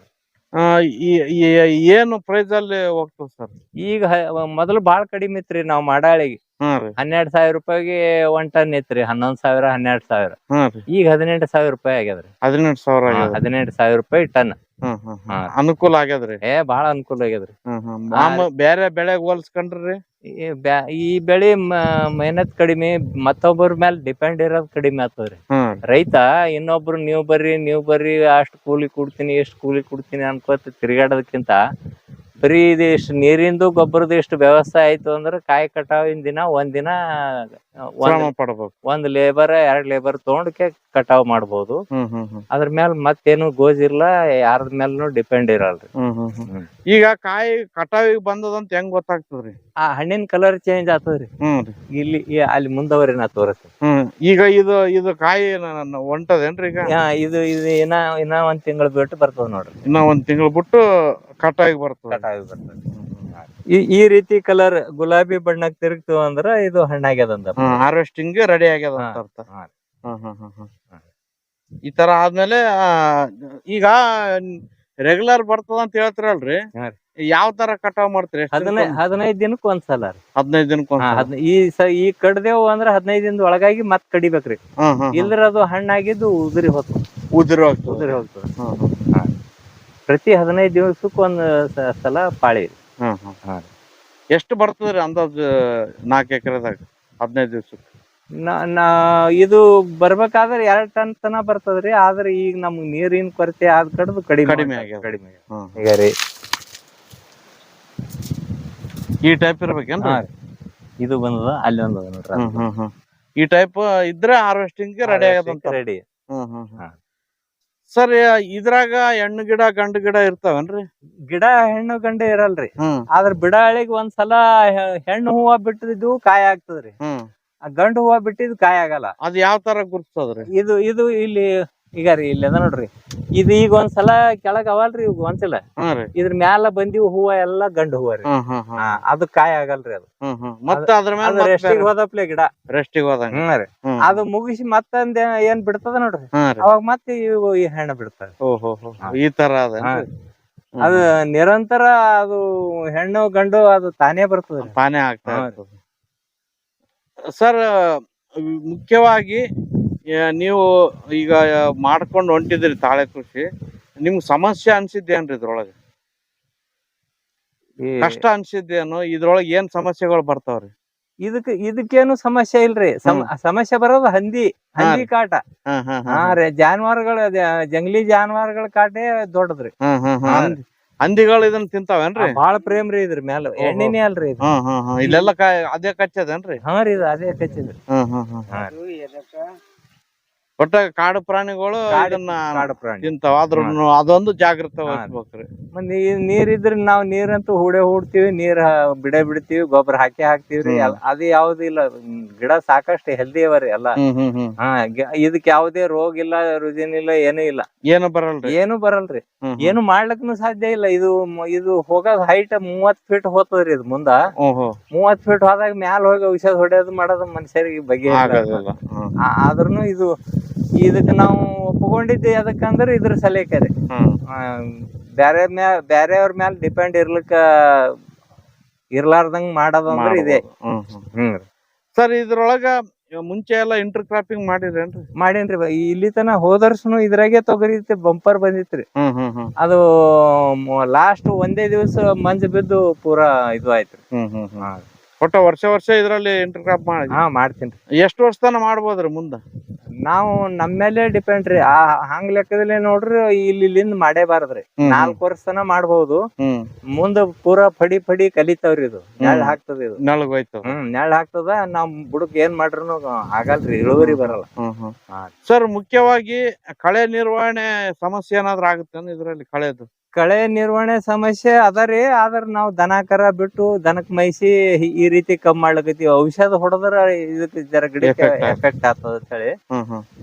ಆ, ಈ- ಈ- ಏನು ಪ್ರೈಸ್ ಅಲ್ಲಿ ಹೋಗ್ತದೆ ಸರ್ ಈಗ ಹ- ಮೊದಲು ಬಾಳ ಕಡಿಮೆ ಇತ್ರಿ ನಾವ್ ಮಾಡಾಳಿಗೆ. ಹಾ ರೀ. ಹನ್ನೆರಡ್ ಸಾವಿರ ರೂಪಾಯಿಗೆ ಒನ್ ಟನ್ ಇತ್ರಿ ಹನ್ನೊಂದ್ ಸಾವಿರ ಹನ್ನೆರಡ್ ಸಾವಿರ. ಹಾ ರೀ. ಈಗ ಹದಿನೆಂಟು ಸಾವಿರ ರೂಪಾಯಿ ಆಗ್ಯದ್ರಿ ಹದಿನೆಂಟು ಸಾವಿರ ಆಗ್ಯದ ಹದಿನೆಂಟು ಸಾವಿರ ರೂಪಾಯಿ ಟನ್. ಹ್ಮ್ ಹ್ಮ್ ಹ್ಮ್. ಹಾ. ಅನುಕೂಲ ಆಗ್ಯದ್ರಿ ಏ ಬಾಳ ಅನುಕೂಲ ಆಗ್ಯದ್ರಿ ಹ್ಮ್ ಹ್ಮ್. ಮಾಮ ಬೇರೆ ಬೆಳೆಗ್ ಹೋಲ್ಸ್ಕೊಂಡ್ರಿ? ಈ ಬ್ಯಾ- ಈ ಬೆಳಿ ಮೆಹನತ್ ಕಡಿಮೆ ಮತ್ತೊಬ್ಬರ ಮೇಲೆ ಡಿಪೆಂಡ್ ಇರೋದ್ ಕಡಿಮೆ ಆಗ್ತದ್ರಿ ಹ್ಮ್. ರೈತ ಇನ್ನೊಬ್ರು ನೀವ್ ಬರ್ರಿ ನೀವ್ ಬರ್ರಿ ಅಷ್ಟ್ ಕೂಲಿ ಕೊಡ್ತೀನಿ ಎಷ್ಟ್ ಕೂಲಿ ಕೊಡ್ತೀನಿ ಅನ್ಕೋತ ತಿರ್ಗಾಡೋದಕ್ಕಿಂತ ಬರೀ ಇದು ಇಷ್ಟು ನೀರಿಂದು ಗೊಬ್ಬರದ ಇಷ್ಟು ವ್ಯವಸ್ಥೆ ಆಯ್ತು ಅಂದ್ರೆ ಕಾಯಿ ಕಟಾವಿನ ದಿನ ಒಂದಿನ ದಿನ ಶ್ರಮ ಒಂದ್ ಪಡ್ಬೇಕು ಒಂದ್ ಲೇಬರ್ ಎರಡ್ ಲೇಬರ್ ತಗೊಂಡ್ಕೆ ಕಟಾವ್ ಮಾಡ್ಬೋದು. ಹ್ಮ್ ಹ್ಮ್ ಹ್ಮ್. ಅದ್ರ ಮೇಲೆ ಮತ್ತೇನು ಗೋಜಿಲ್ಲ ಯಾರದ ಮೇಲೂ ಡಿಪೆಂಡ್ ಇರಲ್ರಿ. ಹ್ಮ್ ಹ್ಮ್ ಹ್ಮ್. ಹ್ಮ್. ಈಗ ಕಾಯಿ ಕಟಾವಿಗೆ ಬಂದದಂತ ಹೆಂಗ್ ಗೊತ್ತಾಗ್ತದ್ರಿ? ಆ ಹಣ್ಣಿನ ಕಲರ್ ಚೇಂಜ್ ಆಗ್ತದ್ರಿ ಹ್ಮ್ ರೀ. ಇಲ್ಲಿ ಈ- ಅಲ್ಲಿ ಮುಂದವರಿ ನಾ ತೋರಿಸ್ತೀನಿ ಹ್ಮ್. ಈಗ ಇದು ಇದು ಕಾಯಿ ಒಂಟದೇನ್ರಿ ನ- ಹೊಂಟದೇನ್ರಿ ಈಗ? ಯಾ, ಇದು ಇದು ಇನ್ನ ಇನ್ನ ಒಂದ್ ತಿಂಗಳು ಬಿಟ್ಟು ಬರ್ತದ ನೋಡ್ರಿ. ಇನ್ನ ಒಂದ್ ತಿಂಗಳು ಬಿಟ್ಟು ಕಟಾವಿಗೆ ಬರ್ತದೆ. ಕಟಾವಿ ಬರ್ತದೆ. ಈ ಈ ರೀತಿ ಕಲರ್ ಗುಲಾಬಿ ಬಣ್ಣಕ್ ತಿರುಗ್ತು ಅಂದ್ರ ಇದು ಹಣ್ಣಾಗ್ಯದ ಅಂದ ಹಾರ್ವೆಸ್ಟಿಂಗ್ ರೆಡಿ ಆಗ್ಯದ ಅಂತ ಅರ್ಥ. ಹಾ. ಹ್ಮ್ ಹ್ಮ್ ಹ್ಮ್ ಹ್ಮ್. ಈ ತರ ಆದ್ಮೇಲೆ ಆ, ಈಗ ರೆಗ್ಯುಲರ್ ಬರ್ತದ ಅಂತ ಹೇಳ್ತಿರಲ್ರಿ. ಹಾ ಯಾವ ತರ ಕಟಾವ್ ಮಾಡ್ತೀರಿ? ಎಷ್ಟ್ ದಿನಕ್ಕೆ? ಹದಿನೈದ್ ದಿನಕ್ಕ ಒಂದ್ಸಲ ರೀ. ಹದಿನೈದು ದಿನಕ್ಕೆ ಹಾ, ಹದ್ನ- ಈ ಸ ಈ ಕಡ್ದೇವು ಅಂದ್ರ ಹದಿನೈದು ದಿನದ ಒಳಗಾಗಿ ಮತ್ ಕಡಿಬೇಕ್ರಿ. ಇಲ್ದ್ರ ಅದು ಹಣ್ಣಾಗಿದ್ದು ಉದುರಿ ಹೋಗ್ತದೆ. ಉದುರಿ ಹೋಗ್ತದೆ. ಉದುರಿ ಹೋಗ್ತದೆ. ಹ್ಮ್ ಹ್ಮ್. ಪ್ರತಿ ಹದಿನೈದು ದಿವಸಕ್ಕ ಒಂದ್ ಸಲ ಪಾಳಿ ರೀ. ಹ್ಮ್ ಹ್ಮ್ ಹಾ. ಎಷ್ಟು ಬರ್ತದ್ರಿ ಅಂದಾಜು ನಾಲ್ಕು ಎಕರೆದಾಗ ಹದಿನೈದು ದಿವ್ಸಕ್ಕೆ ನಾ- ನಾ ಇದು ಬರ್ಬೇಕಾದ್ರೆ ಎರಡ್ ಟನ್ ತನ ಬರ್ತದ್ರಿ ಆದ್ರೆ ಈಗ ನಮ್ಗ್ ನೀರಿನ ಕೊರತೆ ಆದ ಕಡ್ದು ಕಡಿಮೆ ಕಡಿಮೆ ಆಗ್ತದ. ಕಡಿಮೆ ಆಗ್ಯದ. ಹ್ಮ್ ಈಗ ರೀ ಈ ಟೈಪ್ ಇರ್ಬೇಕೇನ್ರಿ ಹಾ ರೀ. ಇದು ಬಂದದ ಅಲ್ಲಿ ಒಂದದ ನೋಡ್ರಿ ಹ್ಮ್ ಹ್ಮ್ ಹ್ಮ್ ಈ ಟೈಪ್ ಇದ್ರೆ ಹಾರ್ವೆಸ್ಟಿಂಗ್ ರೆಡಿ ಆಗದಂತ ರೆಡಿ ಹ್ಮ್ ಹ್ಮ್. ಸರ್ ಇದ್ರಾಗ ಹೆಣ್ಣು ಗಿಡ ಗಂಡು ಗಿಡ ಇರ್ತಾವನ್ರಿ? ಗಿಡ ಹೆಣ್ಣು ಗಂಡು ಇರಲ್ರಿ. ಹ್ಮ್. ಆದ್ರ ಬಿಡಾಳಿಗ್ ಒಂದ್ಸಲ ಹೆ- ಹೆಣ್ಣು ಹೂವ ಬಿಟ್ಟಿದ್ದು ಕಾಯಿ ಆಗ್ತದ್ರಿ. ಹ್ಮ್. ಆ ಗಂಡು ಹೂವ ಬಿಟ್ಟಿದ್ ಕಾಯಿ ಆಗಲ್ಲ. ಅದ್ ಯಾವ ತರ ಗುರುತಿಸೋದ್ರಿ? ಇದು ಇದು ಇಲ್ಲಿ ಈಗ ರೀ ಇಲ್ಲಿ ಅದ ನೋಡ್ರಿ. ಇದು ಈಗ ಒಂದ್ಸಲ ಕೆಳಗ್ ಅವಲ್ರಿ ಇವ್ ಒಂದ್ಸಲ. ರೀ. ಇದ್ರ ಮ್ಯಾಲ ಬಂದಿವ್ ಹೂವ ಎಲ್ಲಾ ಗಂಡು ಹೂವ ರೀ. ಹ್ಮ್ ಹ್ಮ್ ಹ್ಮ್. ಹಾ, ಅದು ಕಾಯಿ ಆಗಲ್ರಿ ಅದು. ಹ್ಮ್ ಹ್ಮ್. ಮತ್ತೆ ಅದ್ರ ಅದು ಮೇಲೆ ರೆಸ್ಟಿಗೆ ಹೋದಪ್ಲೆ ಗಿಡ. ರೆಸ್ಟಿಗ್ ಹೋದಂಗ. ಹ್ಮ್ ರೀ. ಹ್ಮ್. ಅದು ಮುಗಿಸಿ ಮತ್ತೊಂದ್ ಏನ್ ಬಿಡ್ತದ ನೋಡ್ರಿ? ಹಾ ರೀ. ಅವಾಗ ಮತ್ತೆ ಇವು ಈ ಹೆಣ್ಣ ಬಿಡ್ತದೆ ಓಹೋ ಈ ತರ ಅದ ಹಾ. ಅದು ನಿರಂತರ ಅದು ಹೆಣ್ಣು ಗಂಡು ಅದು ತಾನೇ ಬರ್ತದೆ ತಾನೇ ಆಗ್ತಾ ಹಾ. ಇರ್ತದೆ. ಸರ್ ಮುಖ್ಯವಾಗಿ ನೀವು ಈಗ ಮಾಡ್ಕೊಂಡು ಹೊಂಟಿದ್ರಿ ತಾಳೆ ಕೃಷಿ ನಿಮ್ಗೆ ಸಮಸ್ಯೆ ಅನ್ಸಿದ್ದೇನ್ರಿ ಇದ್ರೊಳಗೆ? ಕಷ್ಟ ಅನ್ಸಿದ್ದೇನು ಇದ್ರೊಳಗೆ ಏನ್ ಸಮಸ್ಯೆಗಳು ಬರ್ತಾವ್ರಿ? ಇದಕ್ ಇದಕ್ಕೇನು ಸಮಸ್ಯೆ ಇಲ್ರಿ. ಸಮ- ಸಮಸ್ಯೆ ಬರೋದು ಹಂದಿ ಹಂದಿ ಕಾಟ. ಹಾ ರೀ ಜಾನುವಾರುಗಳ ಜಂಗ್ಲಿ ಜಾನುವಾರುಗಳ ಕಾಟೇ ದೊಡ್ಡದ್ರಿ. ಹಂದಿಗಳು ಇದನ್ನ ತಿಂತಾವೇನ್ರಿ? ಬಾಳ ಪ್ರೇಮ್ ರೀ ಇದ್ರ ಮ್ಯಾಲ. ಎಣ್ಣಿನೇ ಅಲ್ರಿ ಇಲ್ಲೆಲ್ಲ ಅದೇ ಕಚ್ಚದೇನ್ರಿ? ಹಾ ರೀ ಇದು ಅದೇ ಕಚ್ಚಿದ್ರಿ. ಹ್ಮ್ ಹ್ಮ್ ಹ್ಮ್. ಹಾ. ಒಟ್ಟ ಕಾಡು ಪ್ರಾಣಿಗಳು ಇದನ್ನ ಕಾಡು ಪ್ರಾಣಿ. ತಿಂತಾವ. ಅದ್ರ ಅದೊಂದು ಜಾಗೃತ. ವಹಿಸ್ಬೇಕ್ರಿ. ನೀರ್ ಇದ್ರ ನಾವ್ ನೀರಂತೂ ಹೂಡೆ ಹೂಡ್ತಿವಿ ನೀರ್ ಬಿಡ ಬಿಡ್ತೀವಿ ಗೊಬ್ಬರ ಹಾಕಿ ಹಾಕ್ತಿವ್ರಿ. ಅದ ಯಾವ್ದು ಇಲ್ಲ. ಗಿಡ ಸಾಕಷ್ಟು ಹೆಲ್ದಿ ಅವರಿ ಎಲ್ಲ. ಹಾ ಇದಕ್ ಯಾವ್ದೇ ರೋಗ ಇಲ್ಲ ರುಜಿನ ಇಲ್ಲ ಏನೂ ಇಲ್ಲ. ಏನು ಬರಲ್ರಿ. ಏನು ಬರಲ್ರಿ. ಏನು ಮಾಡ್ಲಕ್ನು ಸಾಧ್ಯ ಇಲ್ಲ. ಇದು ಇದು ಹೋಗೋದ್ ಹೈಟ್ ಮೂವತ್ ಫೀಟ್ ಹೋತದ್ರಿ ಇದು ಮುಂದ. ಮೂವತ್ ಫೀಟ್ ಹೋದಾಗ ಮ್ಯಾಲ ಹೋಗಿ ಔಷಧ ಹೊಡೆಯೋದು ಮಾಡೋದು ಮನುಷ್ಯರಿಗೆ ಬಗ್ಗೆ ಆದ್ರೂನು ಆದ್ರೂ ಇದು ಇದಕ್ ನಾವು ಒಪ್ಕೊಂಡಿದ್ದೆ ಅದಕ್ಕಂದ್ರ ಇದ್ರ ಇದರ ರೀ ಬ್ಯಾರೆ ಮ್ಯಾಲ ಬ್ಯಾರೆಯವ್ರ ಮ್ಯಾಲ ಡಿಪೆಂಡ್ ಇರ್ಲಿಕ್ಕ ಇರ್ಲಾರ್ದಂಗ್ ಮಾಡೋದಂದ್ರೆ ಇದೆ. ಹ್ಮ್ ಸರ್ ಇದ್ರೊಳಗ ಮುಂಚೆ ಎಲ್ಲ ಇಂಟರ್ ಕ್ರಾಪಿಂಗ್ ಮಾಡಿರೇನ್ರಿ? ಮಾಡೇನ್ರಿ ಇಲ್ಲಿ ತನ ಹೋದರ್ಸನು ಇದ್ರಾಗೆ ತೊಗರಿ ಬಂಪರ್ ಬಂದಿತ್ರಿ. ಅದು ಲಾಸ್ಟ್ ಒಂದೇ ದಿವಸ ಮಂಜು ಬಿದ್ದು ಪೂರಾ ಇದು ಆಯ್ತ್ರಿ ಒಟ್ಟ ವರ್ಷ ವರ್ಷ ಇದ್ರಲ್ಲಿ ಇಂಟರ್ ಕ್ರಾಪ್ ಮಾಡಿ. ಹಾ ಮಾಡ್ತೀನಿ ಎಷ್ಟು ವರ್ಷ ತನ ಮಾಡ್ಬೋದ್ರಿ ಮುಂದ? ನಾವು ನಮ್ಮ ಮೇಲೆ ಡಿಪೆಂಡ್ ರೀ. ಆ ಹಂಗ್ ಲೆಕ್ಕದಲ್ಲಿ ನೋಡ್ರಿ ಇಲ್ಲಿ ಇಲ್ಲಿಂದ ಮಾಡೇಬಾರದ್ರಿ ಹ್ಮ್, ನಾಲ್ಕು ವರ್ಷ ತನ ಮಾಡ್ಬಹುದು ಹ್ಮ್. ಮುಂದ ಪೂರಾ ಫಡಿ ಫಡಿ ಕಲಿತಾವ್ರಿ ಇದು. ನೆಳ್ ಹಾಕ್ತದ ಇದು. ನೆಳಗ್ ಹೋಯ್ತು. ಹ್ಮ್ ನೆಳ್ ಹಾಕ್ತದ. ನಮ್ ಬುಡಕ್ ಏನ್ ಮಾಡ್ರು ಆಗಲ್ರಿ ಇಳುವರಿ ಬರಲ್ಲ. ಹ್ಮ್ ಹ್ಮ್. ಹಾ. ಸರ್ ಮುಖ್ಯವಾಗಿ ಕಳೆ ನಿರ್ವಹಣೆ ಸಮಸ್ಯೆ ಏನಾದ್ರು ಆಗುತ್ತೆ ಇದ್ರಲ್ಲಿ ಕಳೆದು? ಕಳೆ ನಿರ್ವಹಣೆ ಸಮಸ್ಯೆ ಅದ ರೀ ಆದ್ರ ನಾವ್ ದನ ಕರ ಬಿಟ್ಟು ದನಕ್ ಮೈಸಿ ಈ ರೀತಿ ಕಮ್ಮಿ ಮಾಡ್ಲಿಕತ್ತೀವಿ. ಔಷಧ ಹೊಡೆದ್ರ ಇದಕ್ಕೆ ಜರ ಗಿಡಕ್ಕೆ ಎಫೆಕ್ಟ್ ಆಗ್ತದ. ಅಂತ ಹೇಳಿ